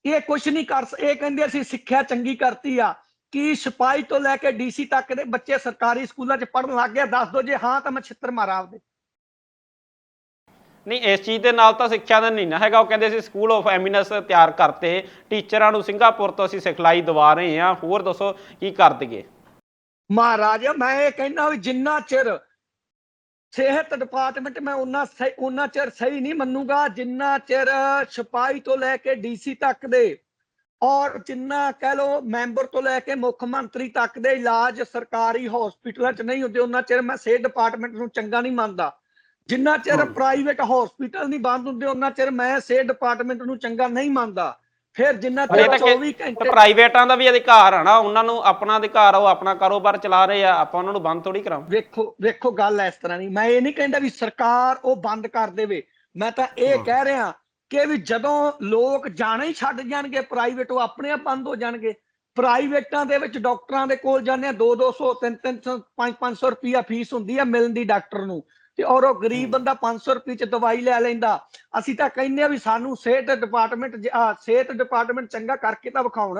ਇਹ ਕੁਛ ਨਹੀਂ ਕਰ ਇਹ ਕਹਿੰਦੇ ਅਸੀਂ ਸਿੱਖਿਆ ਚੰਗੀ ਕਰਤੀ ਆ। ਕੀ ਸਿਪਾਹੀ ਤੋਂ ਲੈ ਕੇ ਡੀਸੀ ਤੱਕ ਦੇ ਬੱਚੇ ਸਰਕਾਰੀ ਸਕੂਲਾਂ 'ਚ ਪੜਨ ਲੱਗ ਗਏ? ਦੱਸ ਦਿਓ ਜੇ ਹਾਂ ਤਾਂ ਮੈਂ ਛਿੱਤਰ ਮਾਰਾਂ ਆਪਦੇ। ਨਹੀਂ, ਇਸ ਚੀਜ਼ ਦੇ ਨਾਲ ਤਾਂ ਸਿੱਖਿਆ ਦਾ ਨਹੀਂ ਨਾ ਹੈਗਾ। ਉਹ ਕਹਿੰਦੇ ਸੀ ਸਕੂਲ ਆਫ ਐਮਿਨੈਂਸ ਤਿਆਰ ਕਰਤੇ। ਟੀਚਰਾਂ ਨੂੰ ਸਿੰਗਾਪੁਰ ਤੋਂ ਅਸੀਂ ਸਿਖਲਾਈ ਦਵਾ ਰਹੇ ਹਾਂ। ਹੋਰ ਦੱਸੋ, ਕੀ ਕਰ ਦਈਏ? ਮਹਾਰਾਜ, ਮੈਂ ਇਹ ਕਹਿੰਦਾ ਵੀ ਜਿੰਨਾ ਚਿਰ ਸਿਹਤ ਡਿਪਾਰਟਮੈਂਟ ਮੈਂ ਉਹਨਾਂ ਸਹੀ ਉਹਨਾਂ ਚਿਰ ਸਹੀ ਨਹੀਂ ਮੰਨੂਗਾ, ਜਿੰਨਾ ਚਿਰ ਸਿਪਾਹੀ ਤੋਂ ਲੈ ਕੇ ਡੀਸੀ ਤੱਕ ਦੇ ਔਰ ਜਿੰਨਾ ਕਹਿ ਲੋ ਮੈਂਬਰ ਤੋਂ ਲੈ ਕੇ ਮੁੱਖ ਮੰਤਰੀ ਤੱਕ ਦੇ ਇਲਾਜ ਸਰਕਾਰੀ ਹਸਪੀਟਲਾਂ 'ਚ ਨਹੀਂ ਹੁੰਦੇ ਉਹਨਾਂ ਚਿਰ ਮੈਂ ਸਿਹਤ ਡਿਪਾਰਟਮੈਂਟ ਨੂੰ ਚੰਗਾ ਨਹੀਂ ਮੰਨਦਾ। ਜਿੰਨਾ ਚਿਰ। ਪ੍ਰਾਈਵੇਟ ਹਸਪੀਟਲ ਨਹੀਂ ਬੰਦ ਹੁੰਦੇ ਉਹਨਾਂ ਚਿਰ ਮੈਂ ਸਿਹਤ ਡਿਪਾਰਟਮੈਂਟ ਨੂੰ ਚੰਗਾ ਨਹੀਂ ਮੰਨਦਾ। ਫਿਰ ਜਿੰਨਾ ਚਿਰ ਤਾਂ ਕਿ- 24 ਘੰਟੇ ਪ੍ਰਾਈਵੇਟਾਂ ਦਾ ਵੀ ਅਧਿਕਾਰ ਆ ਨਾ ਉਹਨਾਂ ਨੂੰ ਆਪਣਾ ਅਧਿਕਾਰ ਉਹ ਆਪਣਾ ਕਾਰੋਬਾਰ ਚਲਾ ਰਹੇ ਆ ਆਪਾਂ ਉਹਨਾਂ ਨੂੰ ਬੰਦ ਥੋੜੀ ਕਰਾਂਗੇ। ਵੇਖੋ ਵੇਖੋ ਗੱਲ ਇਸ ਤਰ੍ਹਾਂ ਨਹੀਂ ਮੈਂ ਇਹ ਨਹੀਂ ਕਹਿੰਦਾ ਵੀ ਸਰਕਾਰ ਉਹ ਬੰਦ ਕਰ ਦੇਵੇ। ਮੈਂ ਤਾਂ ਇਹ। ਕਹਿ ਰਿਹਾ ਕਿ ਵੀ ਜਦੋਂ ਲੋਕ ਜਾਣਾ ਹੀ ਛੱਡ ਜਾਣਗੇ ਪ੍ਰਾਈਵੇਟ ਉਹ ਆਪਣੇ ਆਪ ਬੰਦ ਹੋ ਜਾਣਗੇ। ਪ੍ਰਾਈਵੇਟਾਂ ਦੇ ਵਿੱਚ ਡਾਕਟਰਾਂ ਦੇ ਕੋਲ ਜਾਂਦੇ ਆ 2 200 3 300 5 500 ਰੁਪਿਆ ਫੀਸ ਹੁੰਦੀ ਆ ਮਿਲਣ ਦੀ ਡਾਕਟਰ ਨੂੰ। ਤੇ ਔਰ ਉਹ ਗਰੀਬ। ਬੰਦਾ 500 ਰੁਪਏ ਚ ਦਵਾਈ ਲੈ ਲੈਂਦਾ। ਅਸੀਂ ਤਾਂ ਕਹਿੰਦੇ ਆ ਵੀ ਸਾਨੂੰ ਸਿਹਤ ਡਿਪਾਰਟਮੈਂਟ ਸਿਹਤ ਡਿਪਾਰਟਮੈਂਟ ਚੰਗਾ ਕਰਕੇ ਤਾਂ ਵਿਖਾਉਣ।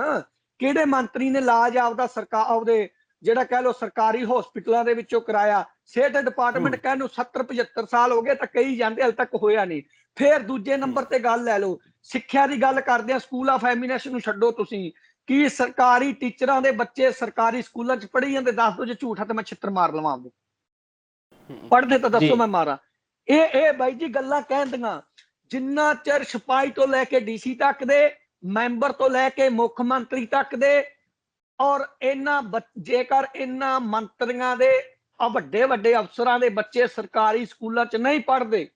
ਕਿਹੜੇ ਮੰਤਰੀ ਨੇ ਇਲਾਜ ਆਪਦਾ ਸਰਕਾਰ ਆਪਦੇ ਜਿਹੜਾ ਕਹਿ ਲੋ ਸਰਕਾਰੀ ਹਸਪੀਟਲਾਂ ਦੇ ਵਿੱਚੋਂ ਕਰਾਇਆ। ਸਿਹਤ ਡਿਪਾਰਟਮੈਂਟ। ਕਹਿਣ ਨੂੰ 70 75 ਸਾਲ ਹੋ ਗਏ ਤਾਂ ਕਈ ਜਾਂਦੇ ਹਲ ਤੱਕ ਹੋਇਆ ਨਹੀਂ। ਫਿਰ ਦੂਜੇ ਨੰਬਰ ਤੇ ਗੱਲ ਲੈ ਲਓ। ਸਿੱਖਿਆ ਦੀ ਗੱਲ ਕਰਦੇ ਆ ਸਕੂਲ ਆਫ ਐਮਿਨੈਂਸ ਨੂੰ ਛੱਡੋ ਤੁਸੀਂ। ਕੀ ਸਰਕਾਰੀ ਟੀਚਰਾਂ ਦੇ ਬੱਚੇ ਸਰਕਾਰੀ ਸਕੂਲਾਂ 'ਚ ਪੜ੍ਹੀ ਜਾਂਦੇ? ਦੱਸ ਦਿਓ ਜੇ ਝੂਠ ਹੈ ਤਾਂ ਮੈਂ ਛਿੱਤਰ ਮਾਰ ਲਵਾਂ ਆਪਦੇ। ਪੜ੍ਹਦੇ ਤਾਂ ਦੱਸੋ। ਮੈਂ ਮਾਰਾਂ। ਇਹ ਇਹ ਬਾਈ ਜੀ ਗੱਲਾਂ ਕਹਿੰਦੀਆਂ ਜਿੰਨਾ ਚਿਰ ਸਿਪਾਹੀ ਤੋਂ ਲੈ ਕੇ ਡੀਸੀ ਤੱਕ ਦੇ ਮੈਂਬਰ ਤੋਂ ਲੈ ਕੇ ਮੁੱਖ ਮੰਤਰੀ ਤੱਕ ਦੇ ਔਰ ਇਹਨਾਂ ਜੇਕਰ ਇਹਨਾਂ ਮੰਤਰੀਆਂ ਦੇ ਆ ਵੱਡੇ ਵੱਡੇ ਅਫਸਰਾਂ ਦੇ ਬੱਚੇ ਸਰਕਾਰੀ ਸਕੂਲਾਂ 'ਚ ਨਹੀਂ ਪੜ੍ਹਦੇ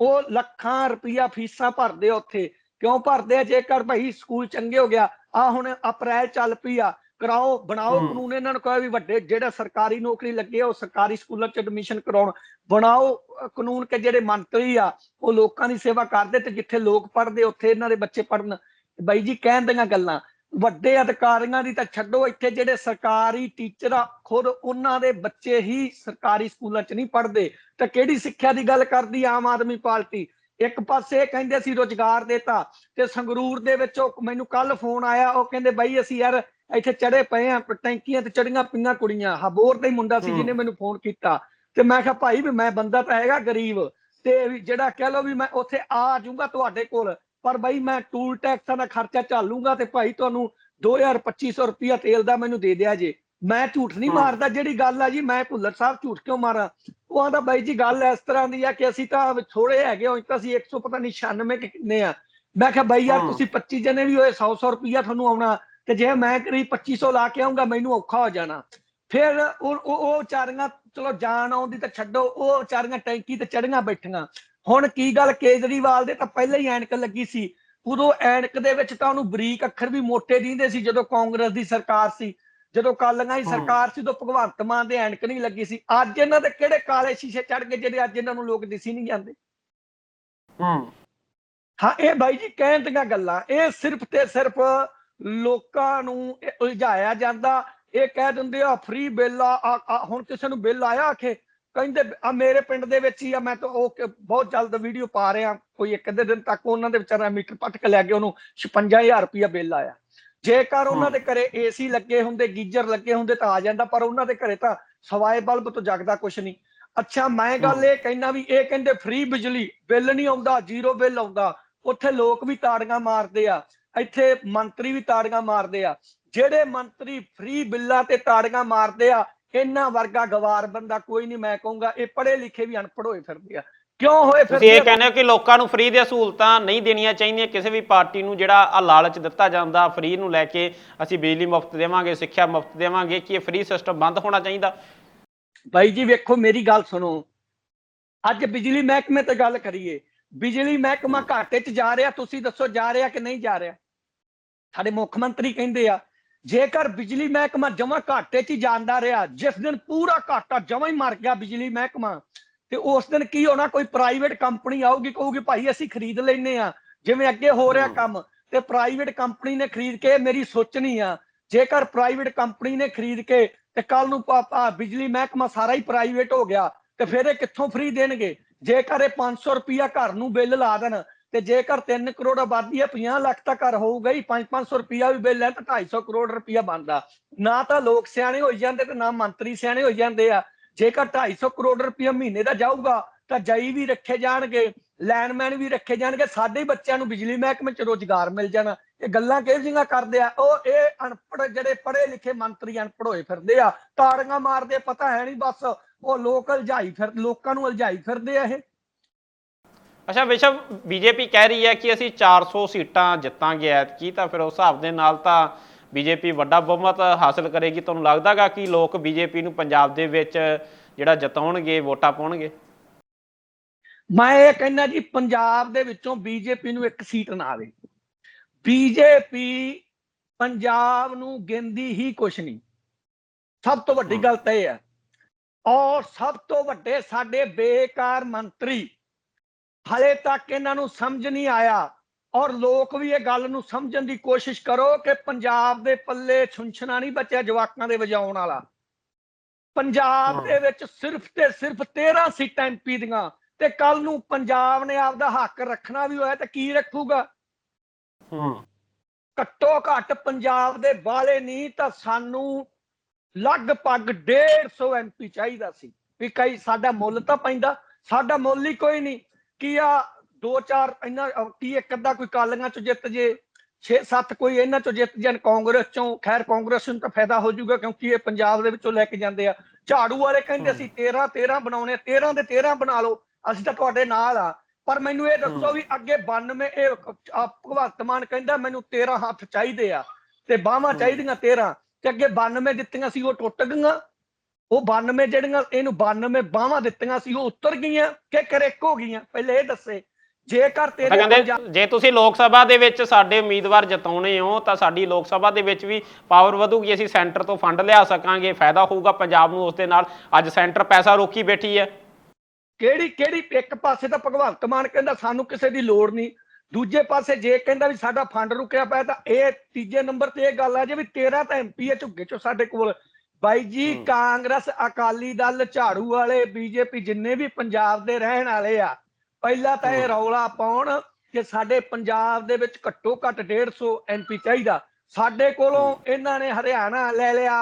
ਉਹ ਲੱਖਾਂ ਰੁਪਈਆ ਫੀਸਾਂ ਭਰਦੇ ਉੱਥੇ। ਕਿਉਂ ਭਰਦੇ ਆ? ਜੇਕਰ ਭਾਈ ਸਕੂਲ ਚੰਗੇ ਹੋ ਗਿਆ ਆ ਹੁਣ ਅਪ੍ਰੈਲ ਚੱਲ ਪਈ ਆ ਕਰਾਓ ਬਣਾਓ। ਕਾਨੂੰਨ ਇਹਨਾਂ ਨੂੰ ਕਹੋ ਵੀ ਵੱਡੇ ਜਿਹੜੇ ਸਰਕਾਰੀ ਨੌਕਰੀ ਲੱਗੇ ਉਹ ਸਰਕਾਰੀ ਸਕੂਲਾਂ 'ਚ ਐਡਮਿਸ਼ਨ ਕਰਾਉਣ। ਬਣਾਓ ਕਾਨੂੰਨ ਕਿ ਜਿਹੜੇ ਮੰਤਰੀ ਆ ਉਹ ਲੋਕਾਂ ਦੀ ਸੇਵਾ ਕਰਦੇ ਤੇ ਜਿੱਥੇ ਲੋਕ ਪੜ੍ਹਦੇ ਉੱਥੇ ਇਹਨਾਂ ਦੇ ਬੱਚੇ ਪੜ੍ਹਨ। ਬਾਈ ਜੀ ਕਹਿਣ ਦੀਆਂ ਗੱਲਾਂ ਵੱਡੇ ਅਧਿਕਾਰੀਆਂ ਦੀ ਤਾਂ ਛੱਡੋ ਇੱਥੇ ਜਿਹੜੇ ਸਰਕਾਰੀ ਟੀਚਰ ਆ ਖੁਦ ਉਹਨਾਂ ਦੇ ਬੱਚੇ ਹੀ ਸਰਕਾਰੀ ਸਕੂਲਾਂ 'ਚ ਨਹੀਂ ਪੜ੍ਹਦੇ। ਤਾਂ ਕਿਹੜੀ ਸਿੱਖਿਆ ਦੀ ਗੱਲ ਕਰਦੀ ਆਮ ਆਦਮੀ ਪਾਰਟੀ? ਇੱਕ ਪਾਸੇ ਕਹਿੰਦੇ ਸੀ ਰੋਜ਼ਗਾਰ ਦੇਤਾ ਤੇ ਸੰਗਰੂਰ ਦੇ ਵਿੱਚ ਉਹ ਮੈਨੂੰ ਕੱਲ ਫੋਨ ਆਇਆ ਉਹ ਕਹਿੰਦੇ ਬਾਈ ਅਸੀਂ ਯਾਰ ਇੱਥੇ ਚੜੇ ਪਏ ਆ ਟੈਂਕੀਆਂ ਤੇ ਚੜੀਆਂ ਪਈਆਂ ਕੁੜੀਆਂ। ਹਬੋਰ ਦਾ ਹੀ ਮੁੰਡਾ ਸੀ। ਜਿਹਨੇ ਮੈਨੂੰ ਫੋਨ ਕੀਤਾ। ਤੇ ਮੈਂ ਕਿਹਾ ਭਾਈ ਵੀ ਮੈਂ ਬੰਦਾ ਤਾਂ ਹੈਗਾ ਗਰੀਬ। ਤੇ ਵੀ ਜਿਹੜਾ ਕਹਿ ਲਓ ਵੀ ਮੈਂ ਉੱਥੇ ਆ ਜਾਊਂਗਾ ਤੁਹਾਡੇ ਕੋਲ। ਪਰ ਬਾਈ ਮੈਂ ਟੂਲ ਟੈਕਸਾਂ ਦਾ ਖਰਚਾ ਝਾਲੂੰਗਾ ਤੇ ਭਾਈ ਤੁਹਾਨੂੰ 2250 ਰੁਪਿਆ ਤੇਲ ਦਾ ਮੈਨੂੰ ਦੇ ਦਿਆ ਜੇ। ਮੈਂ ਝੂਠ ਨਹੀਂ। ਮਾਰਦਾ। ਜਿਹੜੀ ਗੱਲ ਆ ਜੀ ਮੈਂ ਭੁੱਲਰ ਸਾਹਿਬ ਝੂਠ ਕਿਉਂ ਮਾਰਾਂ? ਉਹ ਆਂਦਾ ਬਾਈ ਜੀ ਗੱਲ ਇਸ ਤਰ੍ਹਾਂ ਦੀ ਆ ਕਿ ਅਸੀਂ ਤਾਂ ਥੋੜੇ ਹੈਗੇ ਹਾਂ ਤਾਂ ਅਸੀਂ 100 ਪਤਾ ਨਹੀਂ 96 ਕਿ ਕਿੰਨੇ ਆ। ਮੈਂ ਕਿਹਾ ਬਾਈ ਯਾਰ। ਤੁਸੀਂ 25 ਜਣੇ ਵੀ ਹੋਏ 100 100 ਰੁਪਿਆ ਤੁਹਾਨੂੰ ਆਉਣਾ। ਤੇ ਜੇ ਮੈਂ ਕਰੀ 2500 ਲਾ ਕੇ ਆਉਂਗਾ ਮੈਨੂੰ ਔਖਾ ਹੋ ਜਾਣਾ। ਫਿਰ ਉਹ ਉਹ ਵਿਚਾਰੀਆਂ ਚਲੋ ਜਾਨ ਆਉਂਦੀ ਤਾਂ ਛੱਡੋ ਉਹ ਵਿਚਾਰੀਆਂ ਟੈਂਕੀ ਤੇ ਚੜੀਆਂ ਬੈਠੀਆਂ। ਹੁਣ ਕੀ ਗੱਲ ਕੇਜਰੀਵਾਲ ਦੇ ਤਾਂ ਪਹਿਲਾਂ ਹੀ ਐਨਕ ਲੱਗੀ ਸੀ। ਉਦੋਂ ਐਨਕ ਦੇ ਵਿੱਚ ਤਾਂ ਉਹਨੂੰ ਬਰੀਕ ਅੱਖਰ ਵੀ ਮੋਟੇ ਦਿੰਦੇ ਸੀ ਜਦੋਂ ਕਾਂਗਰਸ ਦੀ ਸਰਕਾਰ ਸੀ। ਜਦੋਂ ਕਾਲੀਆਂ ਦੀ। ਸਰਕਾਰ ਸੀ ਉਦੋਂ ਭਗਵੰਤ ਮਾਨ ਦੇ ਐਨਕ ਨਹੀਂ ਲੱਗੀ ਸੀ। ਅੱਜ ਇਹਨਾਂ ਦੇ ਕਿਹੜੇ ਕਾਲੇ ਸ਼ੀਸ਼ੇ ਚੜ ਗਏ ਜਿਹੜੇ ਅੱਜ ਇਹਨਾਂ ਨੂੰ ਲੋਕ ਦਿਸੀ ਨਹੀਂ ਜਾਂਦੇ? ਹੂੰ। ਹਾਂ ਇਹ ਬਾਈ ਜੀ ਕਹਿਣ ਦੀਆਂ ਗੱਲਾਂ। ਇਹ ਸਿਰਫ ਤੇ ਸਿਰਫ ਲੋਕਾਂ ਨੂੰ ਉਲਝਾਇਆ ਜਾਂਦਾ। ਇਹ ਕਹਿ ਦਿੰਦੇ ਆ ਫ੍ਰੀ ਬਿੱਲ ਆ ਹੁਣ ਕਿਸੇ ਨੂੰ ਬਿੱਲ ਆਇਆ ਆਖੇ? ਕਹਿੰਦੇ ਆ ਮੇਰੇ ਪਿੰਡ ਦੇ ਵਿੱਚ ਹੀ ਆ ਮੈਂ ਤਾਂ ਉਹ ਬਹੁਤ ਜਲਦ ਵੀਡੀਓ ਪਾ ਰਿਹਾ। ਕੋਈ ਇੱਕ ਅੱਧੇ ਦਿਨ ਤੱਕ ਉਹਨਾਂ ਦੇ ਵਿਚਾਰਾ ਮੀਟਰ ਪੱਟ ਕੇ ਲੈ ਕੇ ਉਹਨੂੰ 56000 ਰੁਪਇਆ ਬਿੱਲ ਆਇਆ। ਜੇਕਰ ਉਹਨਾਂ ਦੇ ਘਰੇ ਏਸੀ ਲੱਗੇ ਹੁੰਦੇ ਗੀਜ਼ਰ ਲੱਗੇ ਹੁੰਦੇ ਤਾਂ ਆ ਜਾਂਦਾ ਪਰ ਉਹਨਾਂ ਦੇ ਘਰੇ ਤਾਂ ਸਵਾਏ ਬਲਬ ਤੋਂ ਜਗਦਾ ਕੁਛ ਨਹੀਂ। ਅੱਛਾ ਮੈਂ ਗੱਲ ਇਹ ਕਹਿਣਾ ਵੀ ਇਹ ਕਹਿੰਦੇ ਫ੍ਰੀ ਬਿਜਲੀ ਬਿੱਲ ਨਹੀਂ ਆਉਂਦਾ ਜ਼ੀਰੋ ਬਿੱਲ ਆਉਂਦਾ। ਉੱਥੇ ਲੋਕ ਵੀ ਤਾੜੀਆਂ ਮਾਰਦੇ ਆ। ਇੱਥੇ ਮੰਤਰੀ ਵੀ ਤਾੜੀਆਂ ਮਾਰਦੇ ਆ ਜਿਹੜੇ ਮੰਤਰੀ ਫ੍ਰੀ ਬਿੱਲਾਂ ਤੇ ਤਾੜੀਆਂ ਮਾਰਦੇ ਆ ਇਹਨਾਂ ਵਰਗਾ ਗਵਾਰ ਬੰਦਾ ਕੋਈ ਨਹੀਂ ਮੈਂ ਕਹੂੰਗਾ ਇਹ ਪੜ੍ਹੇ ਲਿਖੇ ਵੀ ਅਨਪੜ੍ਹ ਹੋਏ ਫਿਰਦੇ ਆ। ਕਿਉਂ ਹੋਏ ਤੁਸੀਂ ਫਿਰਦੇ ਇਹ? ਕਹਿੰਦੇ ਹੋ ਕਿ ਲੋਕਾਂ ਨੂੰ ਫ੍ਰੀ ਦੀਆਂ ਸਹੂਲਤਾਂ ਨਹੀਂ ਦੇਣੀਆਂ ਚਾਹੀਦੀਆਂ ਕਿਸੇ ਵੀ ਪਾਰਟੀ ਨੂੰ ਜਿਹੜਾ ਆ ਲਾਲਚ ਦਿੱਤਾ ਜਾਂਦਾ ਫ੍ਰੀ ਨੂੰ ਲੈ ਕੇ ਅਸੀਂ ਬਿਜਲੀ ਮੁਫਤ ਦੇਵਾਂਗੇ ਸਿੱਖਿਆ ਮੁਫਤ ਦੇਵਾਂਗੇ ਕਿ ਇਹ ਫ੍ਰੀ ਸਿਸਟਮ ਬੰਦ ਹੋਣਾ ਚਾਹੀਦਾ? ਬਾਈ ਜੀ ਵੇਖੋ ਮੇਰੀ ਗੱਲ ਸੁਣੋ। ਅੱਜ ਬਿਜਲੀ ਮਹਿਕਮੇ ਤੇ ਗੱਲ ਕਰੀਏ ਬਿਜਲੀ ਮਹਿਕਮਾ ਘਾਟੇ 'ਚ ਜਾ ਰਿਹਾ ਤੁਸੀਂ ਦੱਸੋ ਜਾ ਰਿਹਾ ਕਿ ਨਹੀਂ ਜਾ ਰਿਹਾ? ਸਾਡੇ ਮੁੱਖ ਮੰਤਰੀ ਕਹਿੰਦੇ ਆ ਜੇਕਰ ਬਿਜਲੀ ਮਹਿਕਮਾ ਜਮਾ ਘਾਟੇ 'ਚ ਹੀ ਜਾਂਦਾ ਰਿਹਾ ਜਿਸ ਦਿਨ ਪੂਰਾ ਘਾਟਾ ਜਮਾ ਹੀ ਮਰ ਗਿਆ ਬਿਜਲੀ ਮਹਿਕਮਾ ਤੇ ਉਸ ਦਿਨ ਕੀ ਹੋਣਾ ਕੋਈ ਪ੍ਰਾਈਵੇਟ ਕੰਪਨੀ ਆਊਗੀ ਕਹੂਗੀ ਭਾਈ ਅਸੀਂ ਖਰੀਦ ਲੈਨੇ ਆ ਜਿਵੇਂ ਅੱਗੇ ਹੋ ਰਿਹਾ। ਕੰਮ ਤੇ ਪ੍ਰਾਈਵੇਟ ਕੰਪਨੀ ਨੇ ਖਰੀਦ ਕੇ ਮੇਰੀ ਸੋਚਣੀ ਆ ਜੇਕਰ ਪ੍ਰਾਈਵੇਟ ਕੰਪਨੀ ਨੇ ਖਰੀਦ ਕੇ ਤੇ ਕੱਲ ਨੂੰ ਪਾਪਾ ਬਿਜਲੀ ਮਹਿਕਮਾ ਸਾਰਾ ਹੀ ਪ੍ਰਾਈਵੇਟ ਹੋ ਗਿਆ ਤੇ ਫਿਰ ਇਹ ਕਿੱਥੋਂ ਫ੍ਰੀ ਦੇਣਗੇ ਜੇਕਰ ਇਹ 500 ਰੁਪਿਆ ਘਰ ਨੂੰ ਬਿੱਲ ਲਾ ਦੇਣ ਤੇ ਜੇਕਰ 3 ਕਰੋੜ ਆਬਾਦੀ ਹੈ 50 ਲੱਖ ਤਾਂ ਘਰ ਹੋਊਗਾ ਹੀ 5-500 ਰੁਪਿਆ ਵੀ ਬਿੱਲ ਹੈ ਤਾਂ 250 ਕਰੋੜ ਰੁਪਿਆ ਬਣਦਾ। ਨਾ ਤਾਂ ਲੋਕ ਸਿਆਣੇ ਹੋਈ ਜਾਂਦੇ ਤੇ ਨਾ ਮੰਤਰੀ ਸਿਆਣੇ ਹੋਈ ਜਾਂਦੇ ਆ। ਜੇਕਰ 250 ਕਰੋੜ ਰੁਪਿਆ ਮਹੀਨੇ ਦਾ ਜਾਊਗਾ, ਤਾਂ ਜਈ ਵੀ ਰੱਖੇ ਜਾਣਗੇ, ਲੈਂਡਮੈਨ ਵੀ ਰੱਖੇ ਜਾਣਗੇ, ਸਾਡੇ ਹੀ ਬੱਚਿਆਂ ਨੂੰ ਬਿਜਲੀ ਮਹਿਕਮੇ ਚ ਰੋਜ਼ਗਾਰ ਮਿਲ ਜਾਣਾ। ਇਹ ਗੱਲਾਂ ਕਿਹੋ ਜਿਹੀਆਂ ਕਰਦੇ ਆ? ਉਹ ਇਹ ਅਨਪੜ੍ਹ ਜਿਹੜੇ ਪੜ੍ਹੇ ਲਿਖੇ ਮੰਤਰੀ ਅਨਪੜ੍ਹ ਹੋਏ ਫਿਰਦੇ ਆ, ਤਾੜੀਆਂ ਮਾਰਦੇ ਪਤਾ ਹੈ ਨਹੀਂ ਬਸ, ਉਹ ਲੋਕ ਉਲਝਾਈ ਫਿਰ, ਲੋਕਾਂ ਨੂੰ ਉਲਝਾਈ ਫਿਰਦੇ ਆ ਇਹ। ਅੱਛਾ ਵਿਸ਼ਵ ਬੀਜੇਪੀ ਕਹਿ ਰਹੀ ਹੈ ਕਿ ਅਸੀਂ 400 ਸੀਟਾਂ ਜਿੱਤਾਂਗੇ ਐਤਕੀ ਤਾਂ ਫਿਰ ਉਸ ਹਿਸਾਬ ਦੇ ਨਾਲ ਤਾਂ ਬੀਜੇਪੀ ਵੱਡਾ ਬਹੁਮਤ ਹਾਸਲ ਕਰੇਗੀ। ਤੁਹਾਨੂੰ ਲੱਗਦਾਗਾ ਕਿ ਲੋਕ ਬੀਜੇਪੀ ਨੂੰ ਪੰਜਾਬ ਦੇ ਵਿੱਚ ਜਿਹੜਾ ਜਿਤਾਉਣਗੇ ਵੋਟਾਂ ਪਾਉਣਗੇ? ਮੈਂ ਇਹ ਕਹਿੰਦਾ ਜੀ ਪੰਜਾਬ ਦੇ ਵਿੱਚੋਂ ਬੀਜੇਪੀ ਨੂੰ ਇੱਕ ਸੀਟ ਨਾ ਆਵੇ। ਬੀਜੇਪੀ ਪੰਜਾਬ ਨੂੰ ਗਿਣਦੀ ਹੀ ਕੁਛ ਨਹੀਂ। ਸਭ ਤੋਂ ਵੱਡੀ। ਗੱਲ ਤਾਂ ਇਹ ਹੈ। ਔਰ ਸਭ ਤੋਂ ਵੱਡੇ ਸਾਡੇ ਬੇਕਾਰ ਮੰਤਰੀ ਹਲੇ ਤੱਕ ਇਹਨਾਂ ਨੂੰ ਸਮਝ ਨਹੀਂ ਆਇਆ। ਔਰ ਲੋਕ ਵੀ ਇਹ ਗੱਲ ਨੂੰ ਸਮਝਣ ਦੀ ਕੋਸ਼ਿਸ਼ ਕਰੋ ਕਿ ਪੰਜਾਬ ਦੇ ਪੱਲੇ ਛੁੰਛਣਾ ਨਹੀਂ ਬਚਿਆ ਜਵਾਕਾਂ ਦੇ ਵਜਾਉਣ ਵਾਲਾ। ਪੰਜਾਬ। ਦੇ ਵਿੱਚ ਸਿਰਫ ਤੇ ਸਿਰਫ 13 ਸੀਟਾਂ ਐਮਪੀ ਦੀਆਂ ਤੇ ਕੱਲ ਨੂੰ ਪੰਜਾਬ ਨੇ ਆਪਦਾ ਹੱਕ ਰੱਖਣਾ ਵੀ ਹੋਇਆ ਤਾਂ ਕੀ ਰੱਖੂਗਾ? ਹੂੰ। ਘੱਟੋ ਘੱਟ ਪੰਜਾਬ ਦੇ ਬਾਲੇ ਨਹੀਂ ਤਾਂ ਸਾਨੂੰ ਲਗਭਗ 150 ਐਮਪੀ ਚਾਹੀਦਾ ਸੀ। ਵੀ ਕਈ ਸਾਡਾ ਮੁੱਲ ਤਾਂ ਪੈਂਦਾ ਸਾਡਾ ਮੁੱਲ ਹੀ ਕੋਈ ਨਹੀਂ। ਕੀ ਆ ਦੋ ਚਾਰ ਇਹਨਾਂ ਕੀ ਇੱਕ ਅੱਧਾ ਕੋਈ ਕਾਲੀਆਂ ਚ ਜਿੱਤ ਜੇ 6-7 ਕੋਈ ਇਹਨਾਂ ਚੋਂ ਜਿੱਤ ਜਾਣ ਕਾਂਗਰਸ ਚੋਂ ਖੈਰ ਕਾਂਗਰਸ ਨੂੰ ਤਾਂ ਫਾਇਦਾ ਹੋ ਜਾਊਗਾ ਕਿਉਂਕਿ ਇਹ ਪੰਜਾਬ ਦੇ ਵਿੱਚੋਂ ਲੈ ਕੇ ਜਾਂਦੇ ਆ ਝਾੜੂ ਵਾਲੇ ਕਹਿੰਦੇ। ਅਸੀਂ 13 13 ਬਣਾਉਣੇ 13 ਦੇ 13 ਬਣਾ ਲਓ ਅਸੀਂ ਤਾਂ ਤੁਹਾਡੇ ਨਾਲ ਆ ਪਰ ਮੈਨੂੰ ਇਹ ਦੱਸੋ। ਵੀ ਅੱਗੇ 92 ਇਹ ਭਗਵੰਤ ਮਾਨ ਕਹਿੰਦਾ ਮੈਨੂੰ 13 ਹੱਥ ਚਾਹੀਦੇ ਆ ਤੇ ਬਾਹਾਂ। ਚਾਹੀਦੀਆਂ 13 ਤੇ ਅੱਗੇ 92 ਦਿੱਤੀਆਂ ਸੀ ਉਹ ਟੁੱਟ ਗਈਆਂ ਉਹ 92 ਜਿਹੜੀਆਂ ਇਹਨੂੰ 92 ਬਾਹਾਂ ਦਿੱਤੀਆਂ ਸੀ ਉਹ ਉੱਤਰ ਗਈਆਂ ਕਿ ਕਰੇਕ ਹੋ ਗਈਆਂ? ਪਹਿਲੇ ਇਹ ਦੱਸੇ ਜੇਕਰ ਤੇਰੇ ਕਹਿੰਦੇ ਜੇ ਤੁਸੀਂ ਲੋਕ ਸਭਾ ਦੇ ਵਿੱਚ ਸਾਡੇ ਉਮੀਦਵਾਰ ਜਿਤਾਉਣੇ ਹੋ ਤਾਂ ਸਾਡੀ ਲੋਕ ਸਭਾ ਦੇ ਵਿੱਚ ਵੀ ਪਾਵਰ ਵਧੂਗੀ ਅਸੀਂ ਸੈਂਟਰ ਤੋਂ ਫੰਡ ਲਿਆ ਸਕਾਂਗੇ ਫਾਇਦਾ ਹੋਊਗਾ ਪੰਜਾਬ ਨੂੰ ਉਸ ਦੇ ਨਾਲ। ਅੱਜ ਸੈਂਟਰ ਪੈਸਾ ਰੋਕੀ ਬੈਠੀ ਹੈ। ਕਿਹੜੀ ਕਿਹੜੀ ਇੱਕ ਪਾਸੇ ਤਾਂ ਭਗਵੰਤ ਮਾਨ ਕਹਿੰਦਾ ਸਾਨੂੰ ਕਿਸੇ ਦੀ ਲੋੜ ਨਹੀਂ ਦੂਜੇ ਪਾਸੇ ਜੇ ਕਹਿੰਦਾ ਵੀ ਸਾਡਾ ਫੰਡ ਰੁਕਿਆ ਪਿਆ ਤਾਂ ਇਹ ਤੀਜੇ ਨੰਬਰ ਤੇ ਇਹ ਗੱਲ ਆ ਜੇ ਵੀ 13 ਤਾਂ ਐਮਪੀ ਹੈ ਝੁੱਗੇ ਚੋਂ ਸਾਡੇ ਕੋਲ ਬਾਈ ਜੀ। ਕਾਂਗਰਸ ਅਕਾਲੀ ਦਲ ਝਾੜੂ ਵਾਲੇ ਬੀਜੇਪੀ ਜਿੰਨੇ ਵੀ ਪੰਜਾਬ ਦੇ ਰਹਿਣ ਵਾਲੇ ਆ ਪਹਿਲਾਂ ਤਾਂ ਇਹ। ਰੌਲਾ ਪਾਉਣ ਕਿ ਸਾਡੇ ਪੰਜਾਬ ਦੇ ਵਿੱਚ ਘੱਟੋ ਘੱਟ 150 ਐਮਪੀ ਚਾਹੀਦਾ ਸਾਡੇ ਕੋਲੋਂ ਇਹਨਾਂ ਨੇ ਹਰਿਆਣਾ ਲੈ ਲਿਆ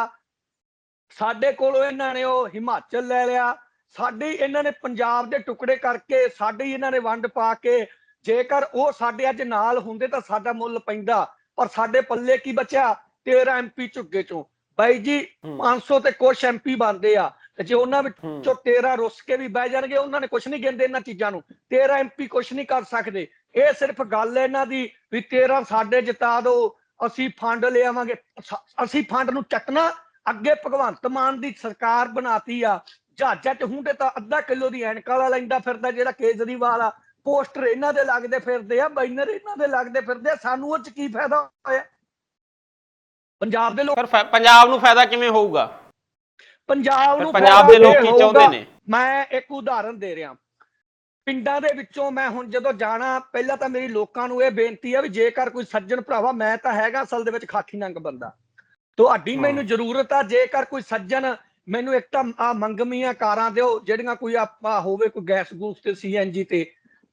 ਸਾਡੇ ਕੋਲੋਂ ਇਹਨਾਂ ਨੇ ਉਹ ਹਿਮਾਚਲ ਲੈ ਲਿਆ ਸਾਡੇ ਇਹਨਾਂ ਨੇ ਪੰਜਾਬ ਦੇ ਟੁਕੜੇ ਕਰਕੇ ਸਾਡੇ ਇਹਨਾਂ ਨੇ ਵੰਡ ਪਾ ਕੇ ਜੇਕਰ ਉਹ ਸਾਡੇ ਅੱਜ ਨਾਲ ਹੁੰਦੇ ਤਾਂ ਸਾਡਾ ਮੁੱਲ ਪੈਂਦਾ ਪਰ ਸਾਡੇ ਪੱਲੇ ਕੀ ਬਚਿਆ 13 ਐਮਪੀ ਝੁੱਗੇ ਚੋਂ ਬਾਈ ਜੀ ਹੂੰ। 500 ਤੇ ਕੁਛ ਐਮਪੀ ਬਣਦੇ ਆ ਤੇ ਜੇ ਉਹਨਾਂ। ਵਿੱਚੋਂ 13 ਰੁੱਸ ਕੇ ਵੀ ਬਹਿ ਜਾਣਗੇ ਉਹਨਾਂ ਨੇ ਕੁਛ ਨਹੀਂ ਕਹਿੰਦੇ ਇਹਨਾਂ ਚੀਜ਼ਾਂ ਨੂੰ। 13 ਐਮਪੀ ਕੁਛ ਨਹੀਂ ਕਰ ਸਕਦੇ। ਇਹ ਸਿਰਫ ਗੱਲ ਹੈ ਇਹਨਾਂ ਦੀ ਵੀ 13 ਸਾਡੇ ਜਿਤਾ ਦਿਓ ਅਸੀਂ ਫੰਡ ਲਿਆਵਾਂਗੇ ਅਸੀਂ ਫੰਡ ਨੂੰ ਚੱਕਣਾ ਅੱਗੇ ਭਗਵੰਤ ਮਾਨ ਦੀ ਸਰਕਾਰ ਬਣਾਤੀ ਆ। ਜਹਾਜ਼ਾਂ ਚ ਹੁੰਦੇ ਤਾਂ ਅੱਧਾ ਕਿਲੋ ਦੀ ਐਨਕ ਵਾਲਾ ਲੈਂਦਾ ਫਿਰਦਾ ਜਿਹੜਾ ਕੇਜਰੀਵਾਲ ਆ। ਪੋਸਟਰ ਇਹਨਾਂ ਦੇ ਲੱਗਦੇ ਫਿਰਦੇ ਆ ਬੈਨਰ ਇਹਨਾਂ ਦੇ ਲੱਗਦੇ ਫਿਰਦੇ ਆ। ਸਾਨੂੰ ਉਹ ਚ ਕੀ ਫਾਇਦਾ ਹੋਇਆ? ਪੰਜਾਬ ਦੇ ਲੋਕ ਪਰ ਫ- ਪੰਜਾਬ ਨੂੰ ਫਾਇਦਾ ਕਿਵੇਂ ਹੋਊਗਾ ਪੰਜਾਬ ਫਿਰ ਨੂੰ ਪੰਜਾਬ ਦੇ ਲੋਕ ਕੀ। ਚਾਹੁੰਦੇ ਨੇ ਮੈਂ ਇੱਕ ਉਦਾਹਰਨ ਦੇ ਰਿਹਾ ਪਿੰਡਾਂ ਦੇ ਵਿੱਚੋਂ ਮੈਂ ਹੁਣ ਜਦੋਂ ਜਾਣਾ ਪਹਿਲਾਂ ਤਾਂ ਮੇਰੀ ਲੋਕਾਂ ਨੂੰ ਇਹ ਬੇਨਤੀ ਹੈ ਵੀ ਜੇਕਰ ਕੋਈ ਸੱਜਣ ਭਰਾਵਾ ਮੈਂ ਤਾਂ ਹੈਗਾ ਅਸਲ ਦੇ ਵਿੱਚ ਖਾਕੀ ਨੰਗ ਬੰਦਾ ਤੁਹਾਡੀ। ਮੈਨੂੰ ਜ਼ਰੂਰਤ ਆ ਜੇਕਰ ਕੋਈ ਸੱਜਣ ਮੈਨੂੰ ਇੱਕ ਤਾਂ ਆ ਮੰਗਮੀਆਂ ਕਾਰਾਂ ਦਿਓ ਜਿਹੜੀਆਂ ਕੋਈ ਆਪਾਂ ਹੋਵੇ ਕੋਈ ਗੈਸ ਗੂਸ ਤੇ ਸੀਐਨਜੀ ਤੇ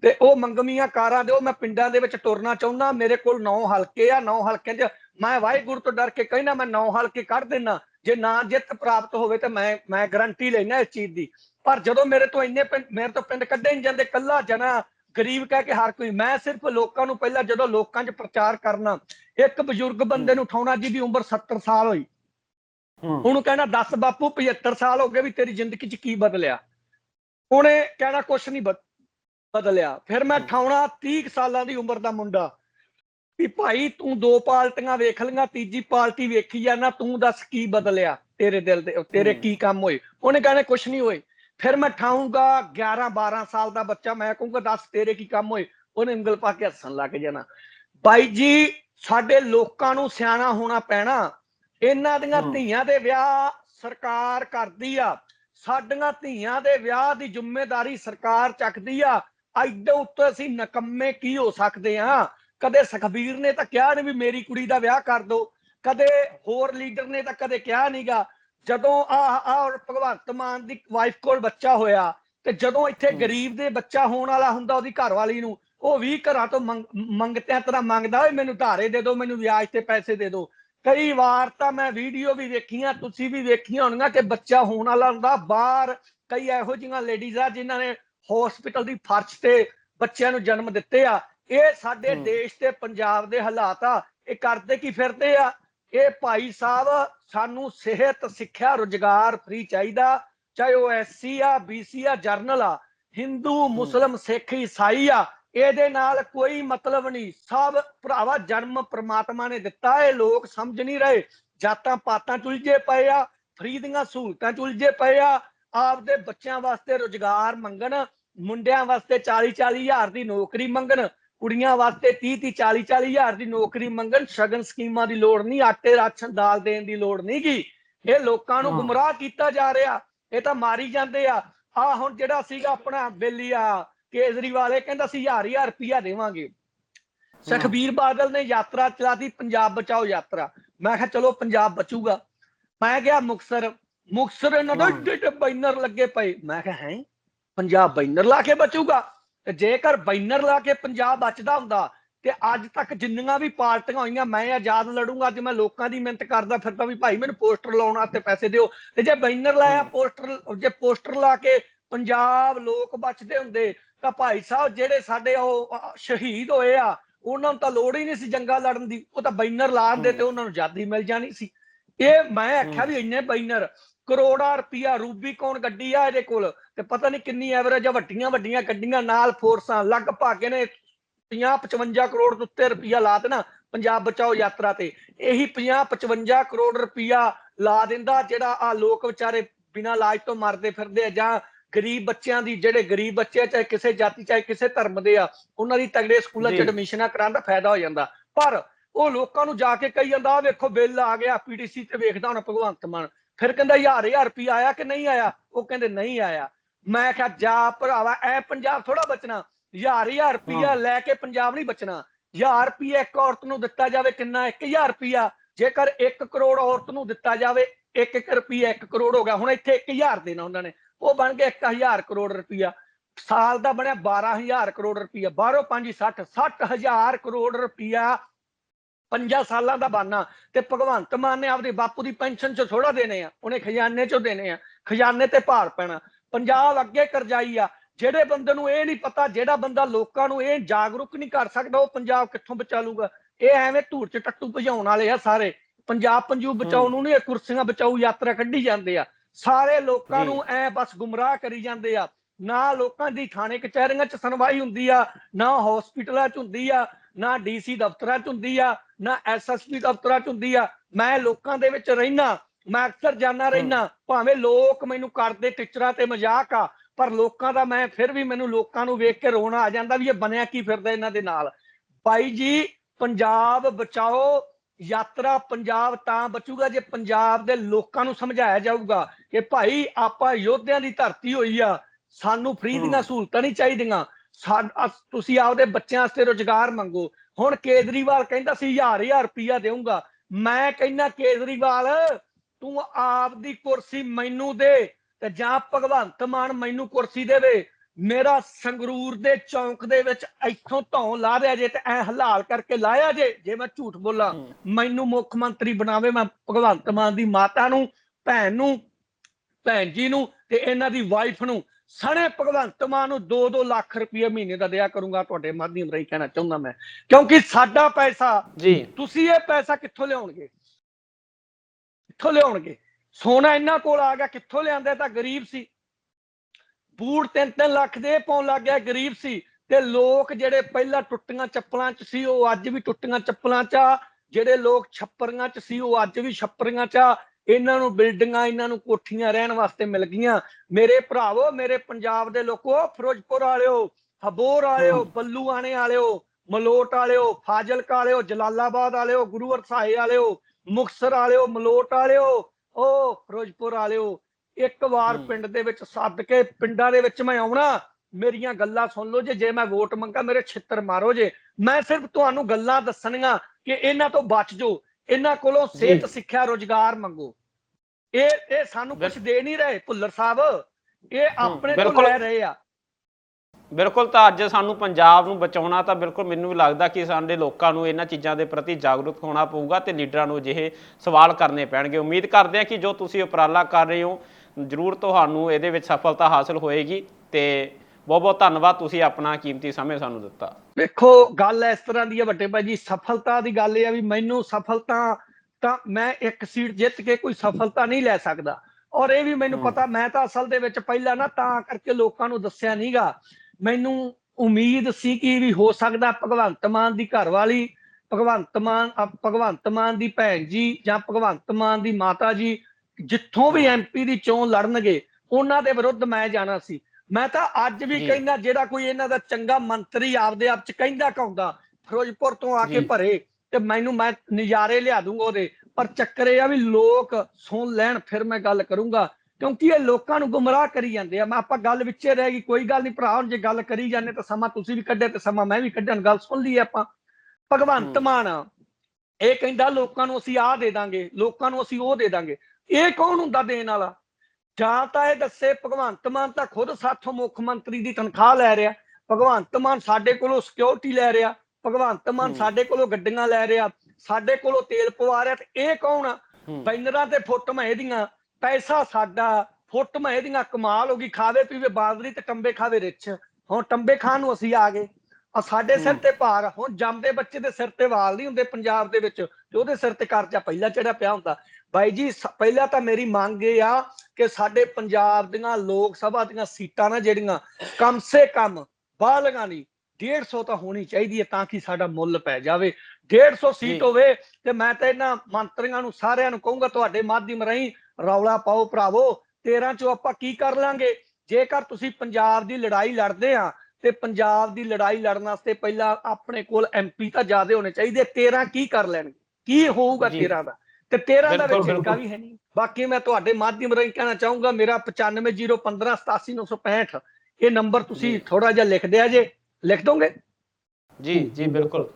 ਤੇ ਉਹ ਮੰਗਮੀਆਂ ਕਾਰਾਂ ਦਿਓ ਮੈਂ ਪਿੰਡਾਂ ਦੇ ਵਿੱਚ ਤੁਰਨਾ ਚਾਹੁੰਦਾ ਮੇਰੇ ਕੋਲ 9 ਹਲਕੇ ਆ 9 ਹਲਕਿਆਂ 'ਚ ਮੈਂ ਵਾਹਿਗੁਰੂ ਤੋਂ ਡਰ ਕੇ ਕਹਿੰਦਾ ਮੈਂ 9 ਹਲਕੇ ਕੱਢ ਦੇਣਾ ਜੇ ਨਾ ਜਿੱਤ ਪ੍ਰਾਪਤ ਹੋਵੇ ਤਾਂ ਮੈਂ ਮੈਂ ਗਰੰਟੀ ਲੈਣਾ ਇਸ ਚੀਜ਼ ਦੀ। ਪਰ ਜਦੋਂ ਮੇਰੇ ਤੋਂ ਇੰਨੇ ਪਿੰਡ ਮੇਰੇ ਤੋਂ ਪਿੰਡ ਕੱਢੇ ਨਹੀਂ ਜਾਂਦੇ ਕੱਲਾ ਜਨਾ ਗਰੀਬ ਕਹਿ ਕੇ ਹਰ ਕੋਈ ਮੈਂ ਸਿਰਫ ਲੋਕਾਂ ਨੂੰ ਪਹਿਲਾਂ ਜਦੋਂ ਲੋਕਾਂ 'ਚ ਪ੍ਰਚਾਰ ਕਰਨਾ ਇੱਕ ਬਜ਼ੁਰਗ ਬੰਦੇ ਨੂੰ ਉਠਾਉਣਾ ਜਿਹਦੀ ਉਮਰ 70 ਸਾਲ ਹੋਈ। ਉਹਨੂੰ ਕਹਿਣਾ ਦੱਸ ਬਾਪੂ 75 ਸਾਲ ਹੋ ਗਏ ਵੀ ਤੇਰੀ ਜ਼ਿੰਦਗੀ 'ਚ ਕੀ ਬਦਲਿਆ? ਉਹਨੇ ਕਹਿਣਾ ਕੁਛ ਨਹੀਂ ਬਦ- ਬਦਲਿਆ। ਫਿਰ ਮੈਂ ਠਾਉਣਾ 30 ਕੁ ਸਾਲਾਂ ਦੀ ਉਮਰ ਦਾ ਮੁੰਡਾ ਵੀ ਭਾਈ ਤੂੰ ਦੋ ਪਾਰਟੀਆਂ ਵੇਖ ਲਈਆਂ ਤੀਜੀ ਪਾਰਟੀ ਵੇਖੀ ਜਾਣਾ ਤੂੰ ਦੱਸ ਕੀ ਬਦਲਿਆ ਤੇਰੇ ਦਿਲ ਦੇ ਤੇਰੇ। ਕੀ ਕੰਮ ਹੋਏ? ਉਹਨੇ ਕਹਿਣਾ ਕੁਛ ਨਹੀਂ ਹੋਏ। ਫਿਰ ਮੈਂ ਠਾਉਂਗਾ 11 12 ਸਾਲ ਦਾ ਬੱਚਾ ਮੈਂ ਕਹੂੰਗਾ ਦੱਸ ਤੇਰੇ ਕੀ ਕੰਮ ਹੋਏ? ਉਹਨੇ ਉਂਗਲ ਪਾ ਕੇ ਹੱਸਣ ਲੱਗ ਜਾਣਾ। ਬਾਈ ਜੀ ਸਾਡੇ ਲੋਕਾਂ ਨੂੰ ਸਿਆਣਾ ਹੋਣਾ ਪੈਣਾ। ਇਹਨਾਂ ਦੀਆਂ। ਧੀਆਂ ਦੇ ਵਿਆਹ ਸਰਕਾਰ ਕਰਦੀ ਆ। ਸਾਡੀਆਂ ਧੀਆਂ ਦੇ ਵਿਆਹ ਦੀ ਜ਼ਿੰਮੇਵਾਰੀ ਸਰਕਾਰ ਚੱਕਦੀ ਆ। ਐਡੇ ਉੱਤੇ ਅਸੀਂ ਨਕੰਮੇ ਕੀ ਹੋ ਸਕਦੇ ਆ? ਕਦੇ ਸੁਖਬੀਰ ਨੇ ਤਾਂ ਕਿਹਾ ਨਹੀਂ ਵੀ ਮੇਰੀ ਕੁੜੀ ਦਾ ਵਿਆਹ ਕਰ ਦੋ ਕਦੇ ਹੋਰ ਲੀਡਰ ਨੇ ਤਾਂ ਕਦੇ ਕਿਹਾ ਨਹੀਂਗਾ ਜਦੋਂ ਆ ਆ ਭਗਵੰਤ ਮਾਨ ਦੀ ਵਾਈਫ ਕੋਲ ਬੱਚਾ ਹੋਇਆ ਤੇ ਜਦੋਂ ਇੱਥੇ। ਗਰੀਬ ਦੇ ਬੱਚਾ ਹੋਣ ਵਾਲਾ ਹੁੰਦਾ ਉਹਦੀ ਘਰਵਾਲੀ ਨੂੰ ਉਹ 20 ਘਰਾਂ ਤੋਂ ਮੰਗ- ਮੰਗਤਿਆਂ ਤਰ੍ਹਾਂ ਮੰਗਦਾ ਓਏ ਮੈਨੂੰ ਧਾਰੇ ਦੇ ਦਿਓ ਮੈਨੂੰ ਵਿਆਜ ਤੇ ਪੈਸੇ ਦੇ ਦਿਓ ਕਈ ਵਾਰ ਤਾਂ ਮੈਂ ਵੀਡੀਓ ਵੀ ਵੇਖੀਆਂ ਤੁਸੀਂ ਵੀ ਵੇਖੀਆਂ ਹੋਣਗੀਆਂ ਕਿ ਬੱਚਾ ਹੋਣ ਵਾਲਾ ਹੁੰਦਾ ਬਾਹਰ ਕਈ ਇਹੋ ਜਿਹੀਆਂ ਲੇਡੀਜ਼ ਆ ਜਿਨ੍ਹਾਂ ਨੇ ਹਸਪੀਟਲ ਦੀ ਫਰਸ਼ ਤੇ ਬੱਚਿਆਂ ਨੂੰ ਜਨਮ ਦਿੱਤੇ ਆ। ਇਹ ਸਾਡੇ। ਦੇਸ਼ ਤੇ ਪੰਜਾਬ ਦੇ ਹਾਲਾਤ ਆ ਇਹ ਕਰਦੇ ਕੀ ਫਿਰਦੇ ਆ? ਇਹ ਭਾਈ ਸਾਹਿਬ ਸਾਨੂੰ ਸਿਹਤ ਸਿੱਖਿਆ ਰੁਜ਼ਗਾਰ ਫ੍ਰੀ ਚਾਹੀਦਾ ਚਾਹੇ ਉਹ ਐਸਸੀ ਆ ਬੀਸੀ ਆ ਜਰਨਲ ਆ ਹਿੰਦੂ ਮੁਸਲਮ ਸਿੱਖ ਈਸਾਈ ਆ ਇਹਦੇ ਨਾਲ ਕੋਈ ਮਤਲਬ ਨਹੀਂ। ਸਭ ਭਰਾਵਾ ਜਨਮ ਪ੍ਰਮਾਤਮਾ ਨੇ ਦਿੱਤਾ ਇਹ ਲੋਕ ਸਮਝ ਨਹੀਂ ਰਹੇ। ਜਾਤਾਂ ਪਾਤਾਂ ਚ ਉਲਝੇ ਪਏ ਆ ਫਰੀ ਦੀਆਂ ਸਹੂਲਤਾਂ ਚ ਉਲਝੇ ਪਏ ਆ ਆਪਦੇ ਬੱਚਿਆਂ ਵਾਸਤੇ ਰੁਜ਼ਗਾਰ ਮੰਗਣ ਮੁੰਡਿਆਂ ਵਾਸਤੇ 40 40 ਹਜ਼ਾਰ ਦੀ ਨੌਕਰੀ ਮੰਗਣ ਕੁੜੀਆਂ ਵਾਸਤੇ 30 30 40 40 ਹਜ਼ਾਰ ਦੀ ਨੌਕਰੀ ਮੰਗਣ ਸ਼ਗਨ ਸਕੀਮਾਂ ਦੀ ਲੋੜ ਨਹੀਂ ਆਟੇ ਰਾਸ਼ਨ ਦਾਲ ਦੇਣ ਦੀ ਲੋੜ ਨਹੀਂ ਗੀ। ਇਹ ਲੋਕਾਂ ਨੂੰ। ਗੁੰਮਰਾਹ ਕੀਤਾ ਜਾ ਰਿਹਾ। ਇਹ ਤਾਂ ਮਾਰੀ ਜਾਂਦੇ ਆ। ਆ ਹੁਣ ਜਿਹੜਾ ਸੀਗਾ ਆਪਣਾ ਬੇਲੀ ਆ ਕੇਜਰੀਵਾਲ ਇਹ ਕਹਿੰਦਾ ਸੀ ਹਜ਼ਾਰ ਹਜ਼ਾਰ ਰੁਪਇਆ ਦੇਵਾਂਗੇ। ਸੁਖਬੀਰ ਬਾਦਲ ਨੇ ਯਾਤਰਾ ਚਲਾਤੀ ਪੰਜਾਬ ਬਚਾਓ ਯਾਤਰਾ। ਮੈਂ ਕਿਹਾ ਚਲੋ ਪੰਜਾਬ ਬਚੂਗਾ। ਮੈਂ ਗਿਆ ਮੁਕਸਰ ਮੁਕਸਰ ਇਹਨਾਂ ਦੇ ਬੈਨਰ ਲੱਗੇ ਪਏ। ਮੈਂ ਕਿਹਾ ਹੈ? ਪੰਜਾਬ ਬੈਨਰ ਲਾ ਕੇ ਬਚੂਗਾ? ਤੇ ਜੇਕਰ ਬੈਨਰ ਲਾ ਕੇ ਪੰਜਾਬ ਬਚਦਾ ਹੁੰਦਾ ਤੇ ਅੱਜ ਤੱਕ ਜਿੰਨੀਆਂ ਵੀ ਪਾਰਟੀਆਂ ਹੋਈਆਂ ਮੈਂ ਆਜ਼ਾਦ ਲੜੂੰਗਾ ਅੱਜ ਮੈਂ ਲੋਕਾਂ ਦੀ ਮਿਹਨਤ ਕਰਦਾ ਫਿਰਦਾ ਵੀ ਭਾਈ ਮੈਨੂੰ ਪੋਸਟਰ ਲਾਉਣ ਵਾਸਤੇ ਪੈਸੇ ਦਿਓ। ਤੇ ਜੇ ਬੈਨਰ ਲਾਇਆ ਪੋਸਟਰ ਜੇ ਪੋਸਟਰ ਲਾ ਕੇ ਪੰਜਾਬ ਲੋਕ ਬਚਦੇ ਹੁੰਦੇ ਤਾਂ ਭਾਈ ਸਾਹਿਬ ਜਿਹੜੇ ਸਾਡੇ ਉਹ ਸ਼ਹੀਦ ਹੋਏ ਆ ਉਹਨਾਂ ਨੂੰ ਤਾਂ ਲੋੜ ਹੀ ਨਹੀਂ ਸੀ ਜੰਗਾਂ ਲੜਨ ਦੀ। ਉਹ ਤਾਂ ਬੈਨਰ ਲਾ ਦਿੰਦੇ ਤੇ ਉਹਨਾਂ ਨੂੰ ਆਜ਼ਾਦੀ ਮਿਲ ਜਾਣੀ ਸੀ। ਇਹ ਮੈਂ ਆਖਿਆ ਵੀ ਇੰਨੇ ਬੈਨਰ ਕਰੋੜਾ ਰੁਪਿਆ ਰੂਬੀ ਕੌਣ ਗੱਡੀ ਆ ਇਹਦੇ ਕੋਲ? ਤੇ ਪਤਾ ਨਹੀਂ ਕਿੰਨੀ ਐਵਰੇਜ ਆ ਵੱਡੀਆਂ ਵੱਡੀਆਂ ਗੱਡੀਆਂ ਨਾਲ ਫੋਰਸਾਂ ਲਗਭਗ ਇਹਨੇ 50 55 ਕਰੋੜ ਦੇ ਉੱਤੇ ਰੁਪਿਆ ਲਾ ਦੇਣਾ ਪੰਜਾਬ ਬਚਾਓ ਯਾਤਰਾ ਤੇ। ਇਹੀ 50 55 ਕਰੋੜ ਰੁਪਿਆ ਲਾ ਦਿੰਦਾ ਜਿਹੜਾ ਆ ਲੋਕ ਵਿਚਾਰੇ ਬਿਨਾਂ ਇਲਾਜ ਤੋਂ ਮਰਦੇ ਫਿਰਦੇ ਆ ਜਾਂ ਗਰੀਬ ਬੱਚਿਆਂ ਦੀ ਜਿਹੜੇ ਗਰੀਬ ਬੱਚੇ ਆ, ਚਾਹੇ ਕਿਸੇ ਜਾਤੀ ਚਾਹੇ ਕਿਸੇ ਧਰਮ ਦੇ ਆ ਉਹਨਾਂ ਦੀ ਤਗੜੇ ਸਕੂਲਾਂ 'ਚ। ਐਡਮਿਸ਼ਨਾਂ ਕਰਾਉਣ ਦਾ ਫਾਇਦਾ ਹੋ ਜਾਂਦਾ। ਪਰ ਉਹ ਲੋਕਾਂ ਨੂੰ ਜਾ ਕੇ ਕਹੀ ਜਾਂਦਾ ਆ ਵੇਖੋ ਬਿੱਲ ਆ ਗਿਆ ਪੀਡੀਸੀ ਤੇ ਵੇਖਦਾ ਹੁਣ ਭਗਵੰਤ ਮਾਨ। ਫਿਰ ਕਹਿੰਦਾ ਹਜ਼ਾਰ ਹਜ਼ਾਰ ਰੁਪਇਆ ਆਇਆ ਕਿ ਨਹੀਂ ਆਇਆ? ਉਹ ਕਹਿੰਦੇ ਨਹੀਂ ਆਇਆ। ਮੈਂ ਕਿਹਾ ਜਾ ਭਰਾਵਾ ਐ ਪੰਜਾਬ ਥੋੜਾ ਬਚਣਾ। ਹਜ਼ਾਰ ਹਜ਼ਾਰ ਰੁਪਇਆ ਹਾਂ। ਲੈ ਕੇ ਪੰਜਾਬ ਨਹੀਂ ਬਚਣਾ। ਹਜ਼ਾਰ ਰੁਪਇਆ ਇੱਕ ਔਰਤ ਨੂੰ ਦਿੱਤਾ ਜਾਵੇ ਕਿੰਨਾ? 1000 ਰੁਪਇਆ ਜੇਕਰ 1 ਕਰੋੜ ਔਰਤ ਨੂੰ ਦਿੱਤਾ ਜਾਵੇ 1-1 ਰੁਪਇਆ 1 ਕਰੋੜ ਹੋ ਗਿਆ। ਹੁਣ ਇੱਥੇ 1000 ਦੇਣਾ ਉਹਨਾਂ ਨੇ। ਉਹ ਬਣ ਗਿਆ 1000 ਕਰੋੜ ਰੁਪਇਆ ਸਾਲ ਦਾ ਬਣਿਆ 12000 ਕਰੋੜ ਰੁਪਇਆ 12 5 60 60000 ਕਰੋੜ ਰੁਪਇਆ ਪੰਜਾਂ ਸਾਲਾਂ ਦਾ ਬਾਨਾ ਤੇ ਭਗਵੰਤ ਮਾਨ ਨੇ ਆਪਦੇ ਬਾਪੂ ਦੀ ਪੈਨਸ਼ਨ ਚ ਥੋੜਾ ਦੇਣੇ ਆ ਉਹਨੇ ਖਜ਼ਾਨੇ ਚੋਂ ਦੇਣੇ ਆ ਖਜ਼ਾਨੇ ਤੇ ਭਾਰ ਪੈਣਾ। ਪੰਜਾਬ ਅੱਗੇ ਕਰਜਾਈ ਆ ਜਿਹੜੇ ਬੰਦੇ ਨੂੰ ਇਹ ਨਹੀਂ ਪਤਾ ਜਿਹੜਾ ਬੰਦਾ ਲੋਕਾਂ ਨੂੰ ਇਹ ਜਾਗਰੂਕ ਨਹੀਂ ਕਰ ਸਕਦਾ ਉਹ ਪੰਜਾਬ ਕਿੱਥੋਂ ਬਚਾ ਲੂਗਾ ਇਹ ਐਵੇਂ ਧੂੜ ਚ ਟੱਟੂ ਭਜਾਉਣ ਵਾਲੇ ਆ ਸਾਰੇ। ਪੰਜਾਬ ਪੰਜੂ ਬਚਾਉ ਨੂੰ ਨਹੀਂ ਕੁਰਸੀਆਂ ਬਚਾਊ ਯਾਤਰਾ ਕੱਢੀ ਜਾਂਦੇ ਆ। ਸਾਰੇ ਲੋਕਾਂ। ਨੂੰ ਐ ਬਸ ਗੁੰਮਰਾਹ ਕਰੀ ਜਾਂਦੇ ਆ। ਨਾ ਲੋਕਾਂ ਦੀ ਥਾਣੇ ਕਚਹਿਰੀਆਂ ਚ ਸੁਣਵਾਈ ਹੁੰਦੀ ਆ ਨਾ ਹਸਪੀਟਲਾਂ ਚ ਹੁੰਦੀ ਆ ਨਾ ਡੀਸੀ ਦਫ਼ਤਰਾਂ ਚ ਹੁੰਦੀ ਆ ਨਾ ਐਸਐਸਪੀ ਦਫ਼ਤਰਾਂ ਚ ਹੁੰਦੀ ਆ। ਮੈਂ ਲੋਕਾਂ ਦੇ ਵਿੱਚ ਰਹਿਣਾ ਮੈਂ ਅਕਸਰ ਜਾਣਾ ਰਹਿਣਾ ਭਾਵੇਂ ਲੋਕ ਮੈਨੂੰ ਕਰਦੇ ਟੀਚਰਾਂ ਤੇ ਮਜ਼ਾਕ ਆ ਪਰ ਲੋਕਾਂ ਦਾ ਮੈਂ ਫਿਰ ਵੀ ਮੈਨੂੰ ਲੋਕਾਂ ਨੂੰ ਵੇਖ ਕੇ ਰੋਣਾ ਆ ਜਾਂਦਾ ਵੀ ਇਹ ਬਣਿਆ ਕੀ ਫਿਰਦਾ ਇਹਨਾਂ ਦੇ ਨਾਲ। ਬਾਈ ਜੀ ਪੰਜਾਬ ਬਚਾਓ ਯਾਤਰਾ ਪੰਜਾਬ ਤਾਂ ਬਚੂਗਾ ਜੇ ਪੰਜਾਬ ਦੇ ਲੋਕਾਂ ਨੂੰ ਸਮਝਾਇਆ ਜਾਊਗਾ ਕਿ ਭਾਈ ਆਪਾਂ ਯੋਧਿਆਂ ਦੀ ਧਰਤੀ ਹੋਈ ਆ ਸਾਨੂੰ ਫ੍ਰੀ। ਦੀਆਂ ਸਹੂਲਤਾਂ ਨਹੀਂ ਚਾਹੀਦੀਆਂ। ਤੁਸੀਂ ਆਪਦੇ ਬੱਚਿਆਂ ਵਾਸਤੇ ਰੋਜ਼ਗਾਰ ਮੰਗੋ। ਹੁਣ ਕੇਜਰੀਵਾਲ ਕਹਿੰਦਾ ਸੀ ਹਜ਼ਾਰ ਹਜ਼ਾਰ ਰੁਪਈਆ ਦੇਊਂਗਾ। ਮੈਂ ਕਹਿੰਦਾ ਕੇਜਰੀਵਾਲ ਤੂੰ ਆਪਦੀ ਕੁਰਸੀ ਮੈਨੂੰ ਦੇ ਤੇ ਜਾਂ ਭਗਵੰਤ ਮਾਨ ਮੈਨੂੰ ਕੁਰਸੀ ਦੇਵੇ। ਮੇਰਾ ਸੰਗਰੂਰ ਦੇ ਚੌਂਕ ਦੇ ਵਿੱਚ ਇੱਥੋਂ ਧੌਂ ਲਾ ਰਿਆ ਜੇ ਤੇ ਐ ਹਲਾਲ ਕਰਕੇ ਲਾਇਆ ਜੇ। ਜੇ ਮੈਂ ਝੂਠ ਬੋਲਾਂ। ਮੈਨੂੰ ਮੁੱਖ ਮੰਤਰੀ ਬਣਾਵੇ ਮੈਂ ਭਗਵੰਤ ਮਾਨ ਦੀ ਮਾਤਾ ਨੂੰ ਭੈਣ ਨੂੰ ਭੈਣ ਜੀ ਨੂੰ ਤੇ ਇਹਨਾਂ ਦੀ ਵਾਈਫ ਨੂੰ। ਸਣੇ ਭਗਵੰਤ ਮਾਨ ਨੂੰ 2-2 ਲੱਖ ਰੁਪਏ ਮਹੀਨੇ ਦਾ ਦਿਆ ਕਰੂੰਗਾ ਤੁਹਾਡੇ ਮਾਧਿਅਮ ਰਾਹੀਂ ਕਹਿਣਾ ਚਾਹੁੰਦਾ ਮੈਂ। ਕਿਉਂਕਿ ਸਾਡਾ ਪੈਸਾ ਜੀ। ਤੁਸੀਂ ਇਹ ਪੈਸਾ ਕਿੱਥੋਂ ਲਿਆਉਣਗੇ? ਕਿੱਥੋਂ ਲਿਆਉਣਗੇ? ਸੋਨਾ ਇਹਨਾਂ ਕੋਲ ਆ ਗਿਆ ਕਿੱਥੋਂ ਲਿਆਂਦੇ ਤਾਂ ਗਰੀਬ ਸੀ। ਬੂਟ 3-3 ਲੱਖ ਦੇ ਪਾਉਣ ਲੱਗ ਗਿਆ ਗਰੀਬ ਸੀ। ਤੇ ਲੋਕ ਜਿਹੜੇ ਪਹਿਲਾਂ ਟੁੱਟੀਆਂ ਚੱਪਲਾਂ 'ਚ ਸੀ ਉਹ ਅੱਜ ਵੀ ਟੁੱਟੀਆਂ ਚੱਪਲਾਂ 'ਚ ਆ। ਜਿਹੜੇ ਲੋਕ ਛੱਪਰੀਆਂ 'ਚ ਸੀ ਉਹ ਅੱਜ ਵੀ ਛੱਪਰੀਆਂ 'ਚ ਆ। ਇਹਨਾਂ ਨੂੰ ਬਿਲਡਿੰਗਾਂ ਇਹਨਾਂ ਨੂੰ ਕੋਠੀਆਂ ਰਹਿਣ ਵਾਸਤੇ ਮਿਲ ਗਈਆਂ। ਮੇਰੇ ਭਰਾਵੋ ਮੇਰੇ ਪੰਜਾਬ ਦੇ ਲੋਕੋ ਫਿਰੋਜ਼ਪੁਰ ਵਾਲਿਓ ਹਬੋਰ ਵਾਲਿਓ ਬੱਲੂ ਆਣੇ ਵਾਲਿਓ ਮਲੋਟ ਵਾਲਿਓ ਫਾਜ਼ਿਲਕਾ ਵਾਲਿਓ ਜਲਾਲਾਬਾਦ ਵਾਲਿਓ ਗੁਰੂ ਅਰਸਾਏ ਵਾਲਿਓ ਮੁਕਤਸਰ ਵਾਲਿਓ ਮਲੋਟ ਵਾਲਿਓ ਉਹ ਫਿਰੋਜ਼ਪੁਰ ਵਾਲਿਓ ਇੱਕ ਵਾਰ। ਪਿੰਡ ਦੇ ਵਿੱਚ ਸੱਦ ਕੇ ਪਿੰਡਾਂ ਦੇ ਵਿੱਚ ਮੈਂ ਆਉਣਾ ਮੇਰੀਆਂ ਗੱਲਾਂ ਸੁਣ ਲਓ ਜੇ। ਜੇ ਮੈਂ ਵੋਟ ਮੰਗਾ ਮੇਰੇ ਛਿੱਤਰ ਮਾਰੋ ਜੇ। ਮੈਂ ਸਿਰਫ ਤੁਹਾਨੂੰ ਗੱਲਾਂ ਦੱਸਣੀਆਂ ਕਿ ਇਹਨਾਂ ਤੋਂ ਬਚ ਜਾਓ। ਇਹਨਾਂ ਕੋਲੋਂ ਸਿਹਤ ਸਿੱਖਿਆ ਰੋਜ਼ਗਾਰ ਮੰਗੋ। ਇਹ ਇਹ ਸਾਨੂੰ ਕੁਝ ਦੇ ਨਹੀਂ ਰਹੇ ਭੁੱਲਰ ਸਾਹਿਬ। ਇਹ ਆਪਣੇ ਤੋਂ। ਲੈ ਰਹੇ ਆ। ਬਿਲਕੁਲ ਤਾਂ ਅੱਜ ਸਾਨੂੰ ਪੰਜਾਬ ਨੂੰ ਬਚਾਉਣਾ ਤਾਂ ਬਿਲਕੁਲ ਮੈਨੂੰ ਵੀ ਲੱਗਦਾ ਕਿ ਸਾਡੇ ਲੋਕਾਂ ਨੂੰ ਇਹਨਾਂ ਚੀਜ਼ਾਂ ਦੇ ਪ੍ਰਤੀ ਜਾਗਰੂਕ ਹੋਣਾ ਪਊਗਾ ਤੇ ਲੀਡਰਾਂ ਨੂੰ ਅਜਿਹੇ ਸਵਾਲ ਕਰਨੇ ਪੈਣਗੇ। ਉਮੀਦ ਕਰਦੇ ਹਾਂ ਕਿ ਜੋ ਤੁਸੀਂ ਉਪਰਾਲਾ ਕਰ ਰਹੇ ਹੋ ਜ਼ਰੂਰ ਤੁਹਾਨੂੰ ਇਹਦੇ ਵਿੱਚ ਸਫਲਤਾ ਹਾਸਲ ਹੋਏਗੀ ਤੇ ਬਹੁਤ ਬਹੁਤ ਧੰਨਵਾਦ ਤੁਸੀਂ ਆਪਣਾ ਕੀਮਤੀ ਸਮੇਂ ਸਾਨੂੰ ਦਿੱਤਾ। ਵੇਖੋ ਗੱਲ ਇਸ ਤਰ੍ਹਾਂ ਦੀ ਹੈ ਵੱਡੇ ਭਾਈ ਜੀ ਸਫਲਤਾ ਦੀ ਗੱਲ ਇਹ ਆ ਵੀ ਮੈਨੂੰ ਸਫਲਤਾ ਤਾਂ ਮੈਂ ਇੱਕ ਸੀਟ ਜਿੱਤ ਕੇ ਕੋਈ ਸਫਲਤਾ ਨਹੀਂ ਲੈ ਸਕਦਾ ਔਰ ਇਹ ਵੀ ਮੈਨੂੰ। ਪਤਾ ਮੈਂ ਤਾਂ ਅਸਲ ਦੇ ਵਿੱਚ ਪਹਿਲਾਂ ਨਾ ਤਾਂ ਕਰਕੇ ਲੋਕਾਂ ਨੂੰ ਦੱਸਿਆ ਨਹੀਂਗਾ ਮੈਨੂੰ ਉਮੀਦ ਸੀ ਕਿ ਵੀ ਹੋ ਸਕਦਾ ਭਗਵੰਤ ਮਾਨ ਦੀ ਘਰਵਾਲੀ ਭਗਵੰਤ ਮਾਨ ਭਗਵੰਤ ਮਾਨ ਦੀ ਭੈਣ ਜੀ ਜਾਂ ਭਗਵੰਤ ਮਾਨ ਦੀ ਮਾਤਾ ਜੀ ਜਿੱਥੋਂ ਵੀ ਐਮਪੀ ਦੀ ਚੋਣ ਲੜਨਗੇ ਉਹਨਾਂ ਦੇ ਵਿਰੁੱਧ ਮੈਂ ਜਾਣਾ ਸੀ ਮੈਂ ਤਾਂ ਅੱਜ ਵੀ। ਕਹਿੰਦਾ ਜਿਹੜਾ ਕੋਈ ਇਹਨਾਂ ਦਾ ਚੰਗਾ ਮੰਤਰੀ ਆਪਦੇ ਆਪ ਚ ਕਹਿੰਦਾ ਕਹੁੰਦਾ ਫਿਰੋਜ਼ਪੁਰ ਤੋਂ ਆ ਕੇ। ਭਰੇ ਤੇ ਮੈਨੂੰ ਮੈਂ ਨਜ਼ਾਰੇ ਲਿਆ ਦੂੰਗਾ ਉਹਦੇ। ਪਰ ਚੱਕਰ ਇਹ ਆ ਵੀ ਲੋਕ ਸੁਣ ਲੈਣ ਫਿਰ ਮੈਂ ਗੱਲ ਕਰੂੰਗਾ। ਕਿਉਂਕਿ ਇਹ ਲੋਕਾਂ ਨੂੰ ਗੁੰਮਰਾਹ ਕਰੀ ਜਾਂਦੇ ਆ। ਮੈਂ ਆਪਾਂ ਗੱਲ ਵਿੱਚੇ ਰਹਿ ਗਈ ਕੋਈ ਗੱਲ ਨਹੀਂ ਭਰਾ ਹੁਣ ਜੇ ਗੱਲ ਕਰੀ ਜਾਂਦੇ ਤਾਂ ਸਮਾਂ ਤੁਸੀਂ ਵੀ ਕੱਢੇ ਤੇ ਸਮਾਂ ਮੈਂ ਵੀ ਕੱਢਣ ਗੱਲ ਸੁਣ ਲਈ ਆਪਾਂ। ਭਗਵੰਤ। ਮਾਨ ਇਹ ਕਹਿੰਦਾ ਲੋਕਾਂ ਨੂੰ ਅਸੀਂ ਆਹ ਦੇ ਦਾਂਗੇ ਲੋਕਾਂ ਨੂੰ ਅਸੀਂ ਉਹ ਦੇ ਦਾਂਗੇ। ਇਹ ਕੌਣ ਹੁੰਦਾ ਦੇਣ ਵਾਲਾ? ਜਾਂ ਤਾਂ ਇਹ ਦੱਸੇ ਭਗਵੰਤ ਮਾਨ ਤਾਂ ਖੁਦ ਸਾਥੋਂ ਮੁੱਖ ਮੰਤਰੀ ਦੀ ਤਨਖਾਹ ਲੈ ਰਿਹਾ। ਭਗਵੰਤ ਮਾਨ ਸਾਡੇ ਕੋਲੋਂ ਸਿਕਿਉਰਿਟੀ ਲੈ ਰਿਹਾ। ਭਗਵੰਤ ਮਾਨ। ਸਾਡੇ ਕੋਲੋਂ ਗੱਡੀਆਂ ਲੈ ਰਿਹਾ ਸਾਡੇ ਕੋਲੋਂ ਤੇਲ ਪਵਾ ਰਿਹਾ ਤੇ ਇਹ ਕੌਣ ਆ। ਬੈਨਰਾਂ ਤੇ ਫੋਟੋਆਂ ਇਹਦੀਆਂ ਪੈਸਾ ਸਾਡਾ ਫੋਟੋਆਂ ਇਹਦੀਆਂ ਕਮਾਲ ਹੋ ਗਈ ਖਾਵੇ ਪੀਵੇ ਬਾਦਰੀ ਤੇ ਟੰਬੇ ਖਾਵੇ ਰਿਛ ਹੁਣ ਟੰਬੇ ਖਾਣ ਨੂੰ ਅਸੀਂ ਆ ਗਏ ਆ ਸਾਡੇ ਸਿਰ। ਤੇ ਭਾਰ। ਹੁਣ ਜੰਮਦੇ ਬੱਚੇ ਦੇ ਸਿਰ ਤੇ ਵਾਲ ਨਹੀਂ ਹੁੰਦੇ ਪੰਜਾਬ ਦੇ ਵਿੱਚ ਤੇ ਉਹਦੇ ਸਿਰ ਤੇ ਕਰਜ਼ਾ ਪਹਿਲਾਂ ਚੜਿਆ ਪਿਆ ਹੁੰਦਾ ਬਾਈ ਜੀ ਪਹਿਲਾਂ ਤਾਂ ਮੇਰੀ ਮੰਗ ਇਹ ਆ ਕਿ ਸਾਡੇ ਪੰਜਾਬ ਦੀਆਂ ਲੋਕ ਸਭਾ ਦੀਆਂ ਸੀਟਾਂ ਨਾ ਜਿਹੜੀਆਂ ਕਮ ਸੇ ਕਮ ਬਾਲਗਾਂ ਦੀ 150 ਤਾਂ ਹੋਣੀ ਚਾਹੀਦੀ ਹੈ ਤਾਂ ਕਿ ਸਾਡਾ ਮੁੱਲ ਪੈ ਜਾਵੇ 150 ਜੀ। ਸੀਟ ਹੋਵੇ ਤੇ ਮੈਂ ਤਾਂ ਇਹਨਾਂ ਮੰਤਰੀਆਂ ਨੂੰ ਸਾਰਿਆਂ ਨੂੰ ਕਹੂੰਗਾ ਤੁਹਾਡੇ ਮਾਧਿਅਮ ਰਾਹੀਂ ਰੌਲਾ ਪਾਓ ਭਰਾਵੋ 13 ਚੋਂ ਆਪਾਂ ਕੀ ਕਰ ਲਾਂਗੇ ਜੇਕਰ ਤੁਸੀਂ ਪੰਜਾਬ ਦੀ ਲੜਾਈ ਲੜਦੇ ਆ ਤੇ ਪੰਜਾਬ ਦੀ ਲੜਾਈ ਲੜਨ ਵਾਸਤੇ ਪਹਿਲਾਂ ਆਪਣੇ ਕੋਲ ਐਮਪੀ ਤਾਂ ਜ਼ਿਆਦੇ ਹੋਣੇ ਚਾਹੀਦੇ 13 ਕੀ ਕਰ ਲੈਣਗੇ ਕੀ ਹੋਊਗਾ ਜੀ। 13 ਦਾ ਤੇ 13 ਦਾ ਬਿਲਕੁਲ। ਵੀ ਹੈ ਨਹੀਂ ਬਾਕੀ ਮੈਂ ਤੁਹਾਡੇ ਮਾਧਿਅਮ ਰਾਹੀਂ ਕਹਿਣਾ ਚਾਹੂੰਗਾ ਮੇਰਾ 9501587965 ਇਹ ਨੰਬਰ ਤੁਸੀਂ। ਥੋੜਾ ਜਿਹਾ ਲਿਖ ਦਿਆ ਜੇ ਲਿਖ ਦੋਗੇ? ਜੀ ਜੀ ਬਿਲਕੁਲ।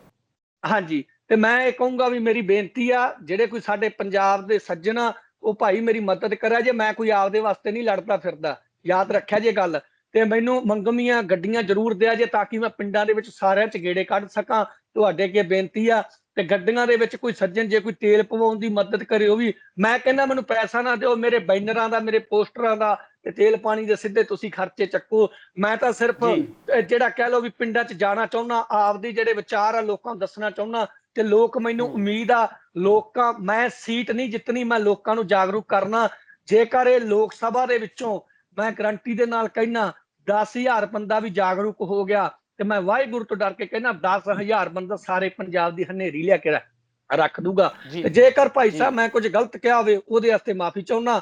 ਹਾਂਜੀ ਤੇ ਮੈਂ ਇਹ ਕਹੂੰਗਾ ਵੀ ਮੇਰੀ ਬੇਨਤੀ ਆ ਜਿਹੜੇ ਕੋਈ ਸਾਡੇ ਪੰਜਾਬ ਦੇ ਸੱਜਣ ਆ ਉਹ ਭਾਈ ਮੇਰੀ ਮਦਦ ਕਰਿਆ ਜੇ ਮੈਂ ਕੋਈ ਆਪਦੇ ਵਾਸਤੇ ਨਹੀਂ ਲੜਦਾ ਫਿਰਦਾ। ਯਾਦ ਰੱਖਿਆ ਜੇ ਗੱਲ। ਤੇ ਮੈਨੂੰ ਮੰਗਮੀਆਂ ਗੱਡੀਆਂ ਜ਼ਰੂਰ ਦਿਆ ਜੇ ਤਾਂ ਕਿ ਮੈਂ ਪਿੰਡਾਂ ਦੇ ਵਿੱਚ ਸਾਰਿਆਂ ਚ ਗੇੜੇ ਕੱਢ ਸਕਾਂ। ਤੁਹਾਡੇ ਅੱਗੇ ਬੇਨਤੀ ਆ ਤੇ ਗੱਡੀਆਂ ਦੇ ਵਿੱਚ ਕੋਈ ਸੱਜਣ ਜੇ ਕੋਈ ਤੇਲ ਪਵਾਉਣ ਦੀ ਮਦਦ ਕਰੇ ਉਹ ਵੀ ਮੈਂ ਕਹਿੰਦਾ ਮੈਨੂੰ ਪੈਸਾ ਨਾ ਦਿਓ ਮੇਰੇ ਬੈਨਰਾਂ ਦਾ ਮੇਰੇ ਪੋਸਟਰਾਂ ਦਾ ਤੇ ਤੇਲ ਪਾਣੀ ਦੇ ਸਿੱਧੇ ਤੁਸੀਂ ਖਰਚੇ ਚੱਕੋ। ਮੈਂ ਤਾਂ ਸਿਰਫ ਜਿਹੜਾ ਕਹਿ ਲਓ ਵੀ ਪਿੰਡਾਂ 'ਚ ਜਾਣਾ ਚਾਹੁੰਦਾ ਆਪਦੇ ਜਿਹੜੇ ਵਿਚਾਰ ਆ ਲੋਕਾਂ ਨੂੰ ਦੱਸਣਾ ਚਾਹੁੰਦਾ ਤੇ ਲੋਕ ਮੈਨੂੰ। ਉਮੀਦ ਆ ਲੋਕਾਂ ਮੈਂ ਸੀਟ ਨਹੀਂ ਜਿੱਤਣੀ ਮੈਂ ਲੋਕਾਂ ਨੂੰ ਜਾਗਰੂਕ ਕਰਨਾ। ਜੇਕਰ ਇਹ ਲੋਕ ਸਭਾ ਦੇ ਵਿੱਚੋਂ ਮੈਂ ਗਰੰਟੀ ਦੇ ਨਾਲ ਕਹਿਣਾ 10000 ਬੰਦਾ ਵੀ ਜਾਗਰੂਕ ਹੋ ਗਿਆ ਤੇ ਮੈਂ ਵਾਹਿਗੁਰੂ ਤੋਂ ਡਰ ਕੇ ਕਹਿਣਾ 10000 ਬੰਦਾ ਸਾਰੇ ਪੰਜਾਬ ਦੀ ਹਨੇਰੀ ਲਿਆ ਕੇ ਰੱਖ- ਦੂਗਾ। ਤੇ ਜੇਕਰ ਭਾਈ। ਸਾਹਿਬ ਮੈਂ ਕੁਝ ਗਲਤ ਕਿਹਾ ਹੋਵੇ ਉਹਦੇ ਵਾਸਤੇ ਮਾਫੀ ਚਾਹੁੰਦਾ